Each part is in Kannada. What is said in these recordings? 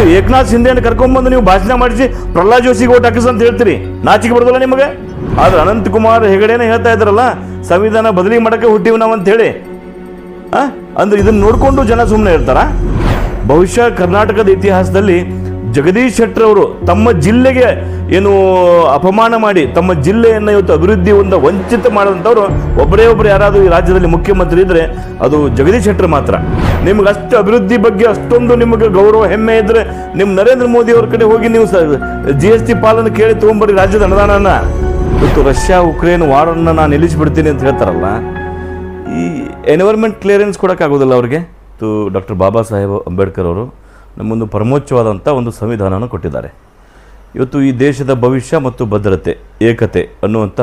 ಇವತ್ತು ಏಕನಾಥ್ ಶಿಂದೆಯನ್ನು ಕರ್ಕೊಂಡ್ಬಂದು ನೀವು ಭಾಷಣ ಮಾಡಿಸಿ ಪ್ರಹ್ಲಾದ್ ಜೋಶಿಗೆ ಓಟ್ ಹಾಕಿಸ್ ಅಂತ ಹೇಳ್ತೀರಿ. ನಾಚಿಕೆ ಬರೋದಲ್ಲ ನಿಮಗೆ? ಆದ್ರೆ ಅನಂತಕುಮಾರ್ ಹೆಗಡೆನೇ ಹೇಳ್ತಾ ಇದ್ರಲ್ಲ ಸಂವಿಧಾನ ಬದಲಿ ಮಾಡಕ್ಕೆ ಹುಟ್ಟಿವ್ ನಾವು ಅಂತ ಹೇಳಿ. ಆ? ಅಂದ್ರೆ ಇದನ್ನ ನೋಡಿಕೊಂಡು ಜನ ಸುಮ್ಮನೆ ಇರ್ತಾರ ಬಹುಶಃ ಕರ್ನಾಟಕದ ಇತಿಹಾಸದಲ್ಲಿ ಜಗದೀಶ್ ಶೆಟ್ಟರ್ ಅವರು ತಮ್ಮ ಜಿಲ್ಲೆಗೆ ಏನು ಅಪಮಾನ ಮಾಡಿ ತಮ್ಮ ಜಿಲ್ಲೆಯನ್ನು ಇವತ್ತು ಅಭಿವೃದ್ಧಿ ಒಂದು ವಂಚಿತ ಮಾಡಿದಂಥವ್ರು ಒಬ್ಬರೇ ಒಬ್ಬರು ಯಾರಾದರೂ ಈ ರಾಜ್ಯದಲ್ಲಿ ಮುಖ್ಯಮಂತ್ರಿ ಇದ್ದರೆ ಅದು ಜಗದೀಶ್ ಶೆಟ್ಟರ್ ಮಾತ್ರ. ನಿಮ್ಗೆ ಅಷ್ಟು ಅಭಿವೃದ್ಧಿ ಬಗ್ಗೆ ಅಷ್ಟೊಂದು ನಿಮಗೆ ಗೌರವ, ಹೆಮ್ಮೆ ಇದ್ದರೆ ನಿಮ್ಮ ನರೇಂದ್ರ ಮೋದಿ ಅವ್ರ ಕಡೆ ಹೋಗಿ ನೀವು ಜಿ ಎಸ್ ಟಿ ಪಾಲನ್ನು ಕೇಳಿ ತೊಗೊಂಬರಿ ರಾಜ್ಯದ ಅನುದಾನನ. ಇವತ್ತು ರಷ್ಯಾ, ಉಕ್ರೇನ್ ವಾರನ್ನು ನಾನು ನಿಲ್ಲಿಸಿಬಿಡ್ತೀನಿ ಅಂತ ಹೇಳ್ತಾರಲ್ಲ, ಈ ಎನ್ವೈರ್ಮೆಂಟ್ ಕ್ಲಿಯರೆನ್ಸ್ ಕೊಡೋಕ್ಕಾಗೋದಿಲ್ಲ ಅವ್ರಿಗೆ. ತು ಡಾಕ್ಟರ್ ಬಾಬಾ ಸಾಹೇಬ್ ಅಂಬೇಡ್ಕರ್ ಅವರು ನಮ್ಮೊಂದು ಪರಮೋಚ್ಚವಾದಂಥ ಒಂದು ಸಂವಿಧಾನವನ್ನು ಕೊಟ್ಟಿದ್ದಾರೆ. ಇವತ್ತು ಈ ದೇಶದ ಭವಿಷ್ಯ ಮತ್ತು ಭದ್ರತೆ, ಏಕತೆ ಅನ್ನುವಂಥ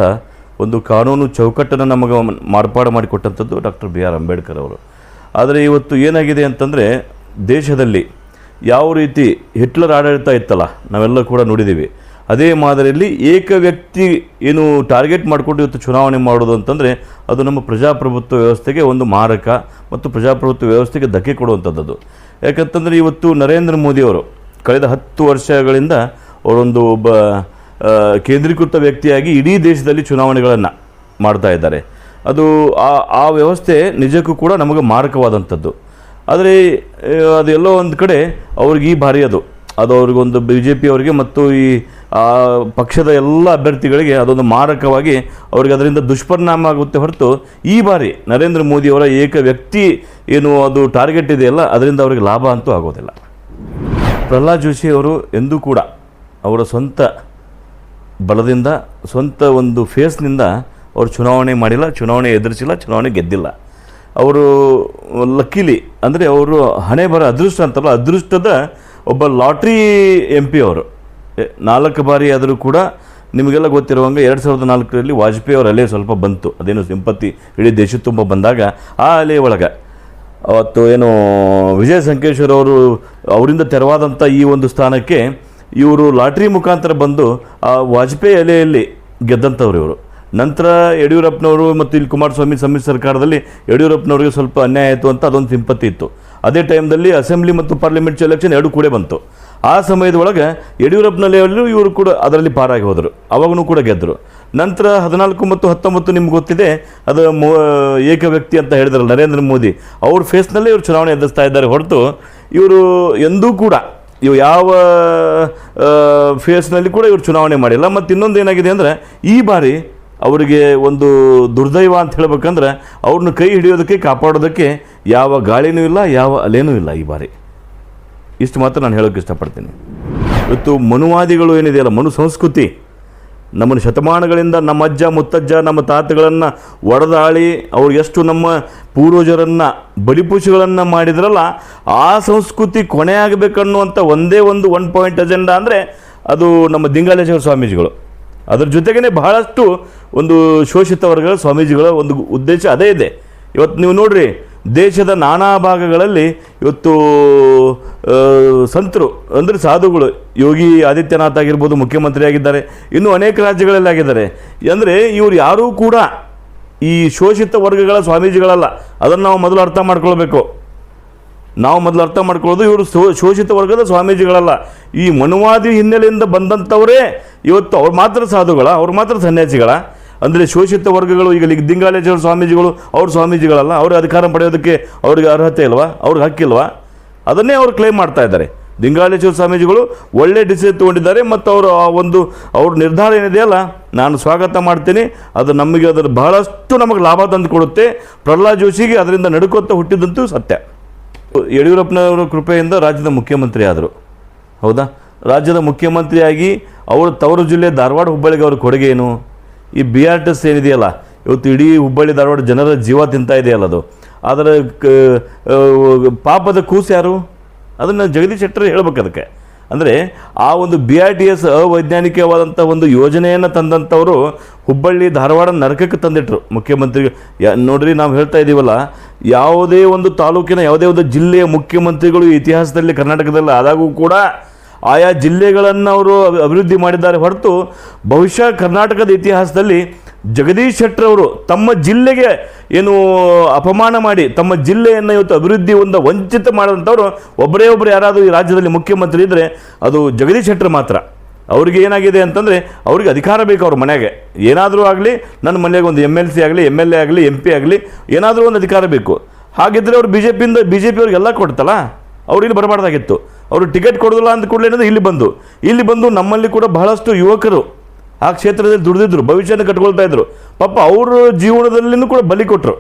ಒಂದು ಕಾನೂನು ಚೌಕಟ್ಟನ್ನು ನಮಗೆ ಮಾರ್ಪಾಡು ಮಾಡಿಕೊಟ್ಟಂಥದ್ದು ಡಾಕ್ಟರ್ ಬಿ ಆರ್ ಅಂಬೇಡ್ಕರ್ ಅವರು. ಆದರೆ ಇವತ್ತು ಏನಾಗಿದೆ ಅಂತಂದರೆ ದೇಶದಲ್ಲಿ ಯಾವ ರೀತಿ ಹಿಟ್ಲರ್ ಆಡಳಿತ ಇತ್ತಲ್ಲ, ನಾವೆಲ್ಲ ಕೂಡ ನೋಡಿದ್ದೀವಿ. ಅದೇ ಮಾದರಿಯಲ್ಲಿ ಏಕ ವ್ಯಕ್ತಿ ಏನು ಟಾರ್ಗೆಟ್ ಮಾಡಿಕೊಂಡು ಇವತ್ತು ಚುನಾವಣೆ ಮಾಡೋದು ಅಂತಂದರೆ ಅದು ನಮ್ಮ ಪ್ರಜಾಪ್ರಭುತ್ವ ವ್ಯವಸ್ಥೆಗೆ ಒಂದು ಮಾರಕ ಮತ್ತು ಪ್ರಜಾಪ್ರಭುತ್ವ ವ್ಯವಸ್ಥೆಗೆ ಧಕ್ಕೆ ಕೊಡುವಂಥದ್ದು ಯಾಕಂತಂದರೆ ಇವತ್ತು ನರೇಂದ್ರ ಮೋದಿಯವರು ಕಳೆದ ಹತ್ತು ವರ್ಷಗಳಿಂದ ಅವರೊಂದು ಒಬ್ಬ ಕೇಂದ್ರೀಕೃತ ವ್ಯಕ್ತಿಯಾಗಿ ಇಡೀ ದೇಶದಲ್ಲಿ ಚುನಾವಣೆಗಳನ್ನು ಮಾಡ್ತಾ ಇದ್ದಾರೆ. ಅದು ಆ ಆ ವ್ಯವಸ್ಥೆ ನಿಜಕ್ಕೂ ಕೂಡ ನಮಗೆ ಮಾರಕವಾದಂಥದ್ದು. ಆದರೆ ಅದೆಲ್ಲೋ ಒಂದು ಕಡೆ ಅವ್ರಿಗೆ ಈ ಬಾರಿ ಅದು ಅದು ಅವ್ರಿಗೊಂದು ಬಿ ಜೆ ಪಿ ಅವರಿಗೆ ಮತ್ತು ಈ ಪಕ್ಷದ ಎಲ್ಲ ಅಭ್ಯರ್ಥಿಗಳಿಗೆ ಅದೊಂದು ಮಾರಕವಾಗಿ ಅವ್ರಿಗೆ ಅದರಿಂದ ದುಷ್ಪರಿಣಾಮ ಆಗುತ್ತೆ ಹೊರತು ಈ ಬಾರಿ ನರೇಂದ್ರ ಮೋದಿಯವರ ಏಕ ವ್ಯಕ್ತಿ ಏನು ಅದು ಟಾರ್ಗೆಟ್ ಇದೆಯಲ್ಲ, ಅದರಿಂದ ಅವರಿಗೆ ಲಾಭ ಅಂತೂ ಆಗೋದಿಲ್ಲ. ಪ್ರಹ್ಲಾದ್ ಜೋಶಿ ಅವರು ಎಂದೂ ಕೂಡ ಅವರ ಸ್ವಂತ ಬಲದಿಂದ, ಸ್ವಂತ ಒಂದು ಫೇಸ್ನಿಂದ ಅವರು ಚುನಾವಣೆ ಮಾಡಿಲ್ಲ, ಚುನಾವಣೆ ಎದುರಿಸಿಲ್ಲ, ಚುನಾವಣೆ ಗೆದ್ದಿಲ್ಲ. ಅವರು ಲಕ್ಕಿಲಿ ಅಂದರೆ ಅವರು ಹಣೆ ಬರ ಅದೃಷ್ಟ ಅಂತಲ್ಲ, ಅದೃಷ್ಟದ ಒಬ್ಬ ಲಾಟ್ರಿ ಎಂ ಪಿ ಅವರು. ನಾಲ್ಕು ಬಾರಿ ಆದರೂ ಕೂಡ ನಿಮಗೆಲ್ಲ ಗೊತ್ತಿರುವಂಗೆ ಎರಡು ಸಾವಿರದ ನಾಲ್ಕರಲ್ಲಿ ವಾಜಪೇಯಿ ಅವರ ಅಲೆ ಸ್ವಲ್ಪ ಬಂತು. ಅದೇನು ಸಿಂಪತ್ತಿ ಇಡೀ ದೇಶ ತುಂಬ ಬಂದಾಗ ಆ ಅಲೆ ಒಳಗೆ. ಅವತ್ತು ಏನು ವಿಜಯ ಸಂಕೇಶ್ವರ ಅವರು ಅವರಿಂದ ತೆರವಾದಂಥ ಈ ಒಂದು ಸ್ಥಾನಕ್ಕೆ ಇವರು ಲಾಟ್ರಿ ಮುಖಾಂತರ ಬಂದು ಆ ವಾಜಪೇಯಿ ಅಲೆಯಲ್ಲಿ ಗೆದ್ದಂಥವ್ರು ಇವರು. ನಂತರ ಯಡಿಯೂರಪ್ಪನವರು ಮತ್ತು ಇಲ್ಲಿ ಕುಮಾರಸ್ವಾಮಿ ಸಮ್ಮಿಶ್ರ ಸರ್ಕಾರದಲ್ಲಿ ಯಡಿಯೂರಪ್ಪನವರಿಗೆ ಸ್ವಲ್ಪ ಅನ್ಯಾಯ ಆಯಿತು ಅಂತ ಅದೊಂದು ಸಿಂಪತ್ತಿ ಇತ್ತು. ಅದೇ ಟೈಮ್ದಲ್ಲಿ ಅಸೆಂಬ್ಲಿ ಮತ್ತು ಪಾರ್ಲಿಮೆಂಟ್ ಎಲೆಕ್ಷನ್ ಎರಡು ಕೂಡ ಬಂತು. ಆ ಸಮಯದ ಒಳಗೆ ಯಡಿಯೂರಪ್ಪನಲ್ಲಿ ಇವರು ಕೂಡ ಅದರಲ್ಲಿ ಪಾರಾಗಿ ಹೋದರು. ಅವಾಗೂ ಕೂಡ ಗೆದ್ದರು. ನಂತರ ಹದಿನಾಲ್ಕು ಮತ್ತು ಹತ್ತೊಂಬತ್ತು ನಿಮ್ಗೆ ಗೊತ್ತಿದೆ, ಅದು ಮೋ, ಏಕ ವ್ಯಕ್ತಿ ಅಂತ ಹೇಳಿದ್ರಲ್ಲ ನರೇಂದ್ರ ಮೋದಿ. ಅವ್ರ ಫೇಸ್ನಲ್ಲೇ ಇವರು ಚುನಾವಣೆ ಎದುರಿಸ್ತಾ ಇದ್ದಾರೆ ಹೊರತು ಇವರು ಎಂದೂ ಕೂಡ, ಇವು ಯಾವ ಫೇಸ್ನಲ್ಲಿ ಕೂಡ ಇವರು ಚುನಾವಣೆ ಮಾಡಿಲ್ಲ. ಮತ್ತು ಇನ್ನೊಂದು ಏನಾಗಿದೆ ಅಂದರೆ, ಈ ಬಾರಿ ಅವರಿಗೆ ಒಂದು ದುರ್ದೈವ ಅಂತ ಹೇಳ್ಬೇಕಂದ್ರೆ, ಅವ್ರನ್ನ ಕೈ ಹಿಡಿಯೋದಕ್ಕೆ, ಕಾಪಾಡೋದಕ್ಕೆ ಯಾವ ಗಾಳಿನೂ ಇಲ್ಲ, ಯಾವ ಅಲೆನೂ ಇಲ್ಲ ಈ ಬಾರಿ. ಇಷ್ಟು ಮಾತ್ರ ನಾನು ಹೇಳೋಕ್ಕೆ ಇಷ್ಟಪಡ್ತೀನಿ. ಇವತ್ತು ಮನುವಾದಿಗಳು ಏನಿದೆಯಲ್ಲ ಮನು ಸಂಸ್ಕೃತಿ, ನಮ್ಮನ್ನು ಶತಮಾನಗಳಿಂದ ನಮ್ಮ ಅಜ್ಜ, ಮುತ್ತಜ್ಜ, ನಮ್ಮ ತಾತಗಳನ್ನು ಒಡೆದಾಳಿ ಅವ್ರು ಎಷ್ಟು ನಮ್ಮ ಪೂರ್ವಜರನ್ನು ಬಲಿಪುಷಗಳನ್ನು ಮಾಡಿದ್ರಲ್ಲ, ಆ ಸಂಸ್ಕೃತಿ ಕೊನೆ ಆಗಬೇಕನ್ನುವಂಥ ಒಂದೇ ಒಂದು ಒನ್ ಪಾಯಿಂಟ್ ಅಜೆಂಡಾ ಅಂದರೆ ಅದು ನಮ್ಮ ದಿಂಗಾಲೇಶ್ವರ ಸ್ವಾಮೀಜಿಗಳು. ಅದರ ಜೊತೆಗೇ ಬಹಳಷ್ಟು ಒಂದು ಶೋಷಿತ ವರ್ಗಗಳ ಸ್ವಾಮೀಜಿಗಳ ಒಂದು ಉದ್ದೇಶ ಅದೇ ಇದೆ. ಇವತ್ತು ನೀವು ನೋಡ್ರಿ ದೇಶದ ನಾನಾ ಭಾಗಗಳಲ್ಲಿ ಇವತ್ತು ಸಂತರು, ಅಂದರೆ ಸಾಧುಗಳು, ಯೋಗಿ ಆದಿತ್ಯನಾಥ್ ಆಗಿರ್ಬೋದು, ಮುಖ್ಯಮಂತ್ರಿ ಆಗಿದ್ದಾರೆ, ಇನ್ನೂ ಅನೇಕ ರಾಜ್ಯಗಳಲ್ಲಿ ಆಗಿದ್ದಾರೆ. ಅಂದರೆ ಇವರು ಯಾರೂ ಕೂಡ ಈ ಶೋಷಿತ ವರ್ಗಗಳ ಸ್ವಾಮೀಜಿಗಳಲ್ಲ. ಅದನ್ನು ನಾವು ಮೊದಲು ಅರ್ಥ ಮಾಡ್ಕೊಳ್ಬೇಕು. ನಾವು ಮೊದಲು ಅರ್ಥ ಮಾಡ್ಕೊಳ್ಳೋದು ಇವರು ಶೋಷಿತ ವರ್ಗದ ಸ್ವಾಮೀಜಿಗಳಲ್ಲ. ಈ ಮನುವಾದಿ ಹಿನ್ನೆಲೆಯಿಂದ ಬಂದಂಥವರೇ ಇವತ್ತು ಅವ್ರು ಮಾತ್ರ ಸಾಧುಗಳ, ಅವ್ರು ಮಾತ್ರ ಸನ್ಯಾಸಿಗಳ. ಅಂದರೆ ಶೋಷಿತ ವರ್ಗಗಳು, ಈಗ ಲಿಂಗಾಲೇಶ್ವರ ಸ್ವಾಮೀಜಿಗಳು, ಅವ್ರ ಸ್ವಾಮೀಜಿಗಳಲ್ಲ ಅವ್ರಿಗೆ ಅಧಿಕಾರ ಪಡೆಯೋದಕ್ಕೆ ಅವ್ರಿಗೆ ಅರ್ಹತೆ ಇಲ್ವಾ? ಅವ್ರಿಗೆ ಹಕ್ಕಿಲ್ವಾ ಅದನ್ನೇ ಅವ್ರು ಕ್ಲೇಮ್ ಮಾಡ್ತಾ ಇದ್ದಾರೆ. ಲಿಂಗಾಲೇಶ್ವರ ಸ್ವಾಮೀಜಿಗಳು ಒಳ್ಳೆ ಡಿಸಿಷನ್ ತೊಗೊಂಡಿದ್ದಾರೆ ಮತ್ತು ಅವರು ಆ ಒಂದು, ಅವ್ರ ನಿರ್ಧಾರ ಏನಿದೆಯಲ್ಲ ನಾನು ಸ್ವಾಗತ ಮಾಡ್ತೀನಿ, ಅದು ನಮಗೆ ಅದರ ಬಹಳಷ್ಟು ನಮಗೆ ಲಾಭ ತಂದು ಕೊಡುತ್ತೆ ಪ್ರಹ್ಲಾದ್ ಜೋಶಿಗೆ ಅದರಿಂದ ನಡುಕೋತ ಹುಟ್ಟಿದಂತೂ ಸತ್ಯ. ಯಡಿಯೂರಪ್ಪನವರ ಕೃಪೆಯಿಂದ ರಾಜ್ಯದ ಮುಖ್ಯಮಂತ್ರಿ ಆದರು ಹೌದಾ? ರಾಜ್ಯದ ಮುಖ್ಯಮಂತ್ರಿಯಾಗಿ ಅವರು ತವರು ಜಿಲ್ಲೆ ಧಾರವಾಡ ಹುಬ್ಬಳ್ಳಿಗೆ ಅವ್ರ ಕೊಡುಗೆ ಏನು? ಈ ಬಿ ಆರ್ ಟಿ ಎಸ್ ಏನಿದೆಯಲ್ಲ, ಇವತ್ತು ಇಡೀ ಹುಬ್ಬಳ್ಳಿ ಧಾರವಾಡ ಜನರ ಜೀವ ತಿಂತಾ ಇದೆಯಲ್ಲ ಅದು. ಅದರ ಪಾಪದ ಕೂಸು ಯಾರು? ಅದನ್ನು ಜಗದೀಶ್ ಶೆಟ್ಟರ್ ಹೇಳ್ಬೇಕು ಅದಕ್ಕೆ. ಅಂದರೆ ಆ ಒಂದು ಬಿ ಆರ್ ಟಿ ಎಸ್ ಅವೈಜ್ಞಾನಿಕವಾದಂಥ ಒಂದು ಯೋಜನೆಯನ್ನು ತಂದಂಥವರು ಹುಬ್ಬಳ್ಳಿ ಧಾರವಾಡ ನರಕಕ್ಕೆ ತಂದಿಟ್ರು. ಮುಖ್ಯಮಂತ್ರಿ ನೋಡ್ರಿ ನಾವು ಹೇಳ್ತಾ ಇದ್ದೀವಲ್ಲ ಯಾವುದೇ ಒಂದು ತಾಲೂಕಿನ ಯಾವುದೇ ಒಂದು ಜಿಲ್ಲೆಯ ಮುಖ್ಯಮಂತ್ರಿಗಳು ಇತಿಹಾಸದಲ್ಲಿ ಕರ್ನಾಟಕದಲ್ಲಿ ಆದಾಗೂ ಕೂಡ ಆಯಾ ಜಿಲ್ಲೆಗಳನ್ನು ಅವರು ಅಭಿ- ಅಭಿವೃದ್ಧಿ ಮಾಡಿದ್ದಾರೆ ಹೊರತು ಬಹುಶಃ ಕರ್ನಾಟಕದ ಇತಿಹಾಸದಲ್ಲಿ ಜಗದೀಶ್ ಶೆಟ್ಟರ್ ಅವರು ತಮ್ಮ ಜಿಲ್ಲೆಗೆ ಏನು ಅಪಮಾನ ಮಾಡಿ ತಮ್ಮ ಜಿಲ್ಲೆಯನ್ನು ಇವತ್ತು ಅಭಿವೃದ್ಧಿ ಒಂದು ವಂಚಿತ ಮಾಡಿದಂಥವ್ರು ಒಬ್ಬರೇ ಒಬ್ಬರು ಯಾರಾದರೂ ಈ ರಾಜ್ಯದಲ್ಲಿ ಮುಖ್ಯಮಂತ್ರಿ ಇದ್ದರೆ ಅದು ಜಗದೀಶ್ ಶೆಟ್ಟರ್ ಮಾತ್ರ. ಅವ್ರಿಗೆ ಏನಾಗಿದೆ ಅಂತಂದರೆ ಅವ್ರಿಗೆ ಅಧಿಕಾರ ಬೇಕು ಅವ್ರ ಮನೆಗೆ. ಏನಾದರೂ ಆಗಲಿ ನನ್ನ ಮನೆಗೆ ಒಂದು ಎಂ ಎಲ್ ಸಿ ಆಗಲಿ ಎಂ ಎಲ್ ಎ ಆಗಲಿ ಎಂ ಪಿ ಆಗಲಿ ಏನಾದರೂ ಒಂದು ಅಧಿಕಾರ ಬೇಕು. ಹಾಗಿದ್ದರೆ ಅವ್ರು ಬಿ ಜೆ ಪಿಯಿಂದ ಬಿ ಜೆ ಪಿಯವ್ರಿಗೆಲ್ಲ ಕೊಡ್ತಲ್ಲ? ಅವ್ರಿಗೆ ಬರಬಾರ್ದಾಗಿತ್ತು. ಅವರು ಟಿಕೆಟ್ ಕೊಡೋದಿಲ್ಲ ಅಂದ ಕೂಡಲೇ ಏನಂದ್ರೆ ಇಲ್ಲಿ ಬಂದು. ಇಲ್ಲಿ ಬಂದು ನಮ್ಮಲ್ಲಿ ಕೂಡ ಬಹಳಷ್ಟು ಯುವಕರು ಆ ಕ್ಷೇತ್ರದಲ್ಲಿ ದುಡಿದಿದ್ರು, ಭವಿಷ್ಯನ ಕಟ್ಕೊಳ್ತಾ ಇದ್ರು. ಪಾಪ ಅವ್ರ ಜೀವನದಲ್ಲಿನೂ ಕೂಡ ಬಲಿ ಕೊಟ್ಟರು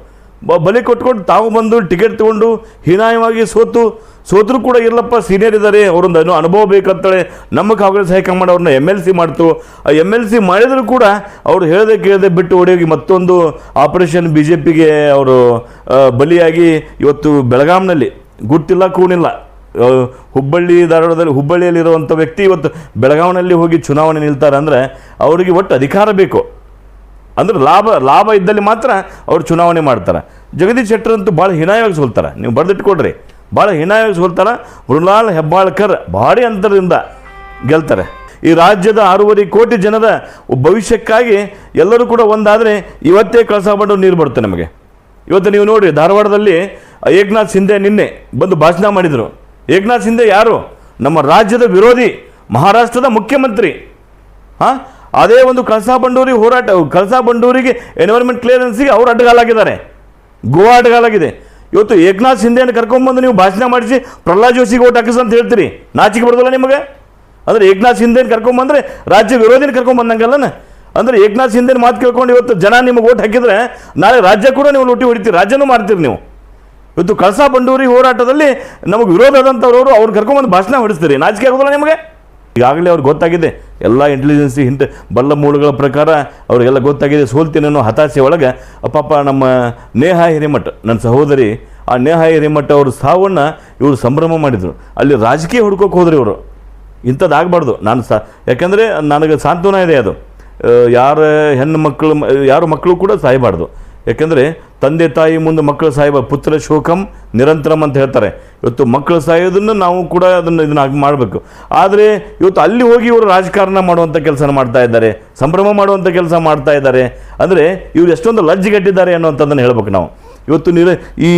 ಬಲಿ ಕೊಟ್ಕೊಂಡು ತಾವು ಬಂದು ಟಿಕೆಟ್ ತೊಗೊಂಡು ಹೀನಾಯವಾಗಿ ಸೋತು, ಸೋತರು ಕೂಡ ಇರಲಪ್ಪ ಸೀನಿಯರ್ ಇದ್ದಾರೆ, ಅವರೊಂದು ಏನೋ ಅನುಭವ ಬೇಕಂತೇಳಿ ನಮ್ಮ ಕಾಂಗ್ರೆಸ್ ಹೈಕಮಾಂಡ್ ಅವ್ರನ್ನ ಎಂ ಎಲ್ ಸಿ ಮಾಡ್ತು. ಆ ಎಂ ಎಲ್ ಸಿ ಮಾಡಿದರೂ ಕೂಡ ಅವ್ರು ಹೇಳದೆ ಕೇಳದೆ ಬಿಟ್ಟು ಓಡಿ ಹೋಗಿ ಮತ್ತೊಂದು ಆಪರೇಷನ್ ಬಿ ಜೆ ಪಿಗೆ ಅವರು ಬಲಿಯಾಗಿ ಇವತ್ತು ಬೆಳಗಾಂನಲ್ಲಿ. ಗುಟ್ಟಿಲ್ಲ ಕೂಣಿಲ್ಲ ಹುಬ್ಬಳ್ಳಿ ಧಾರವಾಡದಲ್ಲಿ ಹುಬ್ಬಳ್ಳಿಯಲ್ಲಿರುವಂಥ ವ್ಯಕ್ತಿ ಇವತ್ತು ಬೆಳಗಾವಿನಲ್ಲಿ ಹೋಗಿ ಚುನಾವಣೆ ನಿಲ್ತಾರೆ ಅಂದರೆ ಅವರಿಗೆ ಒಟ್ಟು ಅಧಿಕಾರ ಬೇಕು. ಅಂದ್ರೆ ಲಾಭ ಲಾಭ ಇದ್ದಲ್ಲಿ ಮಾತ್ರ ಅವ್ರು ಚುನಾವಣೆ ಮಾಡ್ತಾರೆ. ಜಗದೀಶ್ ಶೆಟ್ಟರ್ ಅಂತೂ ಭಾಳ ಹೀನಾಯವಾಗಿ ಸೋಲ್ತಾರೆ. ನೀವು ಬರೆದಿಟ್ಕೊಡ್ರಿ. ಭಾಳ ಹೀನಾಯವಾಗಿ ಸೋಲ್ತಾರೆ. ಮೃಣಾಲ್ ಹೆಬ್ಬಾಳ್ಕರ್ ಭಾರಿ ಅಂತರದಿಂದ ಗೆಲ್ತಾರೆ. ಈ ರಾಜ್ಯದ ಆರೂವರೆ ಕೋಟಿ ಜನರ ಭವಿಷ್ಯಕ್ಕಾಗಿ ಎಲ್ಲರೂ ಕೂಡ ಒಂದಾದರೆ ಇವತ್ತೇ ಕಳಸ ಬಂಡು ನೀರು ಬರುತ್ತೆ ನಮಗೆ. ಇವತ್ತು ನೀವು ನೋಡಿ ಧಾರವಾಡದಲ್ಲಿ ಏಕನಾಥ್ ಸಿಂಧೆ ನಿನ್ನೆ ಬಂದು ಭಾಷಣ ಮಾಡಿದರು. ಏಕನಾಥ್ ಶಿಂದೆ ಯಾರು? ನಮ್ಮ ರಾಜ್ಯದ ವಿರೋಧಿ, ಮಹಾರಾಷ್ಟ್ರದ ಮುಖ್ಯಮಂತ್ರಿ. ಹಾಂ? ಅದೇ ಒಂದು ಕಳಸಾ ಬಂಡೂರಿ ಹೋರಾಟ, ಕಳಸಾ ಬಂಡೂರಿಗೆ ಎನ್ವೈರ್ಮೆಂಟ್ ಕ್ಲಿಯರೆನ್ಸಿಗೆ ಅವರು ಅಡ್ಡಗಾಲಾಗಿದ್ದಾರೆ. ಗೋವಾ ಅಡ್ಡಗಾಲಾಗಿದೆ. ಇವತ್ತು ಏಕನಾಥ್ ಶಿಂದೆಯನ್ನು ಕರ್ಕೊಂಬಂದು ನೀವು ಭಾಷಣ ಮಾಡಿಸಿ ಪ್ರಹ್ಲಾದ್ ಜೋಶಿಗೆ ಓಟ್ ಹಾಕಿಸ್ ಅಂತ ಹೇಳ್ತೀರಿ. ನಾಚಿಕೆ ಬರೋದಲ್ಲ ನಿಮಗೆ? ಅಂದರೆ ಏಕನಾಥ್ ಶಿಂದೆನ ಕರ್ಕೊಂಬಂದ್ರೆ ರಾಜ್ಯ ವಿರೋಧಿನ ಕರ್ಕೊಂಬಂದಂಗಲ್ಲನ ಅಂದರೆ ಏಕನಾಥ್ ಶಿಂದೆನ ಮಾತು ಕೇಳ್ಕೊಂಡು ಇವತ್ತು ಜನ ನಿಮಗೆ ಓಟ್ ಹಾಕಿದ್ರೆ ನಾಳೆ ರಾಜ್ಯ ಕೂಡ ನೀವು ಲೂಟಿ ಹೊಡಿತೀರಿ, ರಾಜ್ಯನೂ ಮಾಡ್ತೀರಿ ನೀವು. ಇವತ್ತು ಕಳಸಾ ಬಂಡೂರಿ ಹೋರಾಟದಲ್ಲಿ ನಮಗೆ ವಿರೋಧ ಆದಂಥವ್ರವರು ಅವ್ರು ಕರ್ಕೊಂಬಂದು ಭಾಷಣ ಹೊಡಿಸ್ತೀರಿ ನಾಚಿಕೆ ಆಗೋದಿಲ್ಲ ನಿಮಗೆ? ಈಗಾಗಲೇ ಅವ್ರಿಗೆ ಗೊತ್ತಾಗಿದೆ, ಎಲ್ಲ ಇಂಟೆಲಿಜೆನ್ಸಿ ಹಿಂದೆ ಬಲ್ಲ ಮೂಲಗಳ ಪ್ರಕಾರ ಅವರಿಗೆಲ್ಲ ಗೊತ್ತಾಗಿದೆ, ಸೋಲ್ತೀನಿ ಅನ್ನೋ ಹತಾಶೆ ಒಳಗೆ ಪಾಪ ನಮ್ಮ ನೇಹ ಹಿರಿಮಠ, ನನ್ನ ಸಹೋದರಿ, ಆ ನೇಹಾ ಹಿರಿಮಠ ಅವರು ಸಾವನ್ನು ಇವರು ಸಂಭ್ರಮ ಮಾಡಿದರು. ಅಲ್ಲಿ ರಾಜಕೀಯ ಹುಡ್ಕೋಕೆ ಹೋದ್ರಿ ಇವರು. ಇಂಥದ್ದು ಆಗಬಾರ್ದು. ನಾನು ಸಾ, ಯಾಕೆಂದರೆ ನನಗೆ ಸಾಂತ್ವನ ಇದೆ ಅದು. ಯಾರ ಹೆಣ್ಣು ಮಕ್ಕಳು, ಯಾರು ಮಕ್ಕಳು ಕೂಡ ಸಾಯಬಾರ್ದು. ಯಾಕೆಂದರೆ ತಂದೆ ತಾಯಿ ಮುಂದೆ ಮಕ್ಕಳು ಸಾಯುವ ಪುತ್ರ ಶೋಕಂ ನಿರಂತರಂ ಅಂತ ಹೇಳ್ತಾರೆ. ಇವತ್ತು ಮಕ್ಕಳು ಸಾಯೋದನ್ನು ನಾವು ಕೂಡ ಅದನ್ನು ಇದನ್ನು ಮಾಡಬೇಕು. ಆದರೆ ಇವತ್ತು ಅಲ್ಲಿ ಹೋಗಿ ಇವರು ರಾಜಕಾರಣ ಮಾಡುವಂಥ ಕೆಲಸ ಮಾಡ್ತಾ ಇದ್ದಾರೆ, ಸಂಭ್ರಮ ಮಾಡುವಂಥ ಕೆಲಸ ಮಾಡ್ತಾ ಇದ್ದಾರೆ. ಅಂದರೆ ಇವರು ಎಷ್ಟೊಂದು ಲಜ್ಜೆಗಟ್ಟಿದ್ದಾರೆ ಅನ್ನುವಂಥದ್ದನ್ನು ಹೇಳ್ಬೇಕು ನಾವು. ಇವತ್ತು ನಿರ ಈ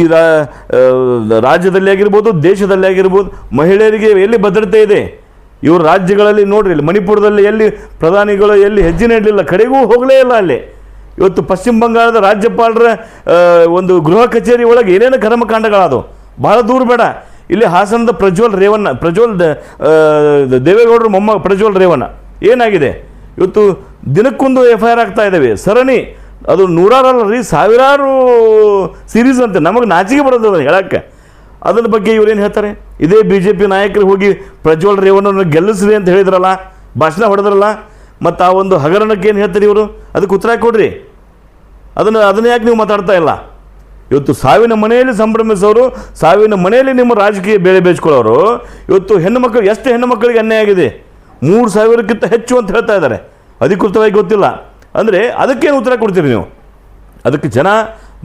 ರಾಜ್ಯದಲ್ಲಿ ಆಗಿರ್ಬೋದು, ದೇಶದಲ್ಲಿ ಆಗಿರ್ಬೋದು, ಮಹಿಳೆಯರಿಗೆ ಎಲ್ಲಿ ಭದ್ರತೆ ಇದೆ? ಇವರು ರಾಜ್ಯಗಳಲ್ಲಿ ನೋಡ್ರಿ, ಇಲ್ಲಿ ಮಣಿಪುರದಲ್ಲಿ ಎಲ್ಲಿ ಪ್ರಧಾನಿಗಳು ಎಲ್ಲಿ ಹೆಜ್ಜೆ ನೀಡಲಿಲ್ಲ, ಕಡೆಗೂ ಹೋಗಲೇ ಇಲ್ಲ ಅಲ್ಲಿ. ಇವತ್ತು ಪಶ್ಚಿಮ ಬಂಗಾಳದ ರಾಜ್ಯಪಾಲರ ಒಂದು ಗೃಹ ಕಚೇರಿ ಒಳಗೆ ಏನೇನು ಕರ್ಮಕಾಂಡಗಳದು ಬಹಳ ದೂರ ಬೇಡ. ಇಲ್ಲಿ ಹಾಸನದ ಪ್ರಜ್ವಲ್ ರೇವಣ್ಣ, ಪ್ರಜ್ವಲ್ ದೇವೇಗೌಡರ ಮೊಮ್ಮ, ಪ್ರಜ್ವಲ್ ರೇವಣ್ಣ. ಏನಾಗಿದೆ? ಇವತ್ತು ದಿನಕ್ಕೊಂದು ಎಫ್ ಐ ಆರ್ ಆಗ್ತಾ ಇದ್ದಾವೆ ಸರಣಿ, ಅದು ನೂರಾರಲ್ಲ ರೀ ಸಾವಿರಾರು ಸೀರೀಸ್ ಅಂತೆ. ನಮಗೆ ನಾಚಿಕೆ ಬರೋದು ಅದನ್ನು ಹೇಳಕ್ಕೆ. ಅದರ ಬಗ್ಗೆ ಇವ್ರೇನು ಹೇಳ್ತಾರೆ? ಇದೇ ಬಿ ಜೆ ಪಿ ನಾಯಕರು ಹೋಗಿ ಪ್ರಜ್ವಲ್ ರೇವಣ್ಣನ ಗೆಲ್ಲಿಸ್ರಿ ಅಂತ ಹೇಳಿದ್ರಲ್ಲ, ಭಾಷಣ ಹೊಡೆದ್ರಲ್ಲ, ಮತ್ತು ಆ ಒಂದು ಹಗರಣಕ್ಕೆ ಏನು ಹೇಳ್ತಾರೆ ಇವರು? ಅದಕ್ಕೆ ಉತ್ತರ ಕೊಡ್ರಿ. ಅದನ್ನು ಅದನ್ನ ಯಾಕೆ ನೀವು ಮಾತಾಡ್ತಾ ಇಲ್ಲ? ಇವತ್ತು ಸಾವಿನ ಮನೆಯಲ್ಲಿ ಸಂಭ್ರಮಿಸೋರು, ಸಾವಿನ ಮನೆಯಲ್ಲಿ ನಿಮ್ಮ ರಾಜಕೀಯ ಬೇಳೆ ಬೇಯಿಸ್ಕೊಳ್ಳೋರು, ಇವತ್ತು ಹೆಣ್ಣು ಮಕ್ಕಳು ಎಷ್ಟು ಹೆಣ್ಣು ಮಕ್ಕಳಿಗೆ ಅನ್ಯಾಯ ಆಗಿದೆ? ಮೂರು ಸಾವಿರಕ್ಕಿಂತ ಹೆಚ್ಚು ಅಂತ ಹೇಳ್ತಾ ಇದ್ದಾರೆ. ಅಧಿಕೃತವಾಗಿ ಗೊತ್ತಿಲ್ಲ. ಅಂದರೆ ಅದಕ್ಕೇನು ಉತ್ತರ ಕೊಡ್ತೀರಿ ನೀವು? ಅದಕ್ಕೆ ಜನ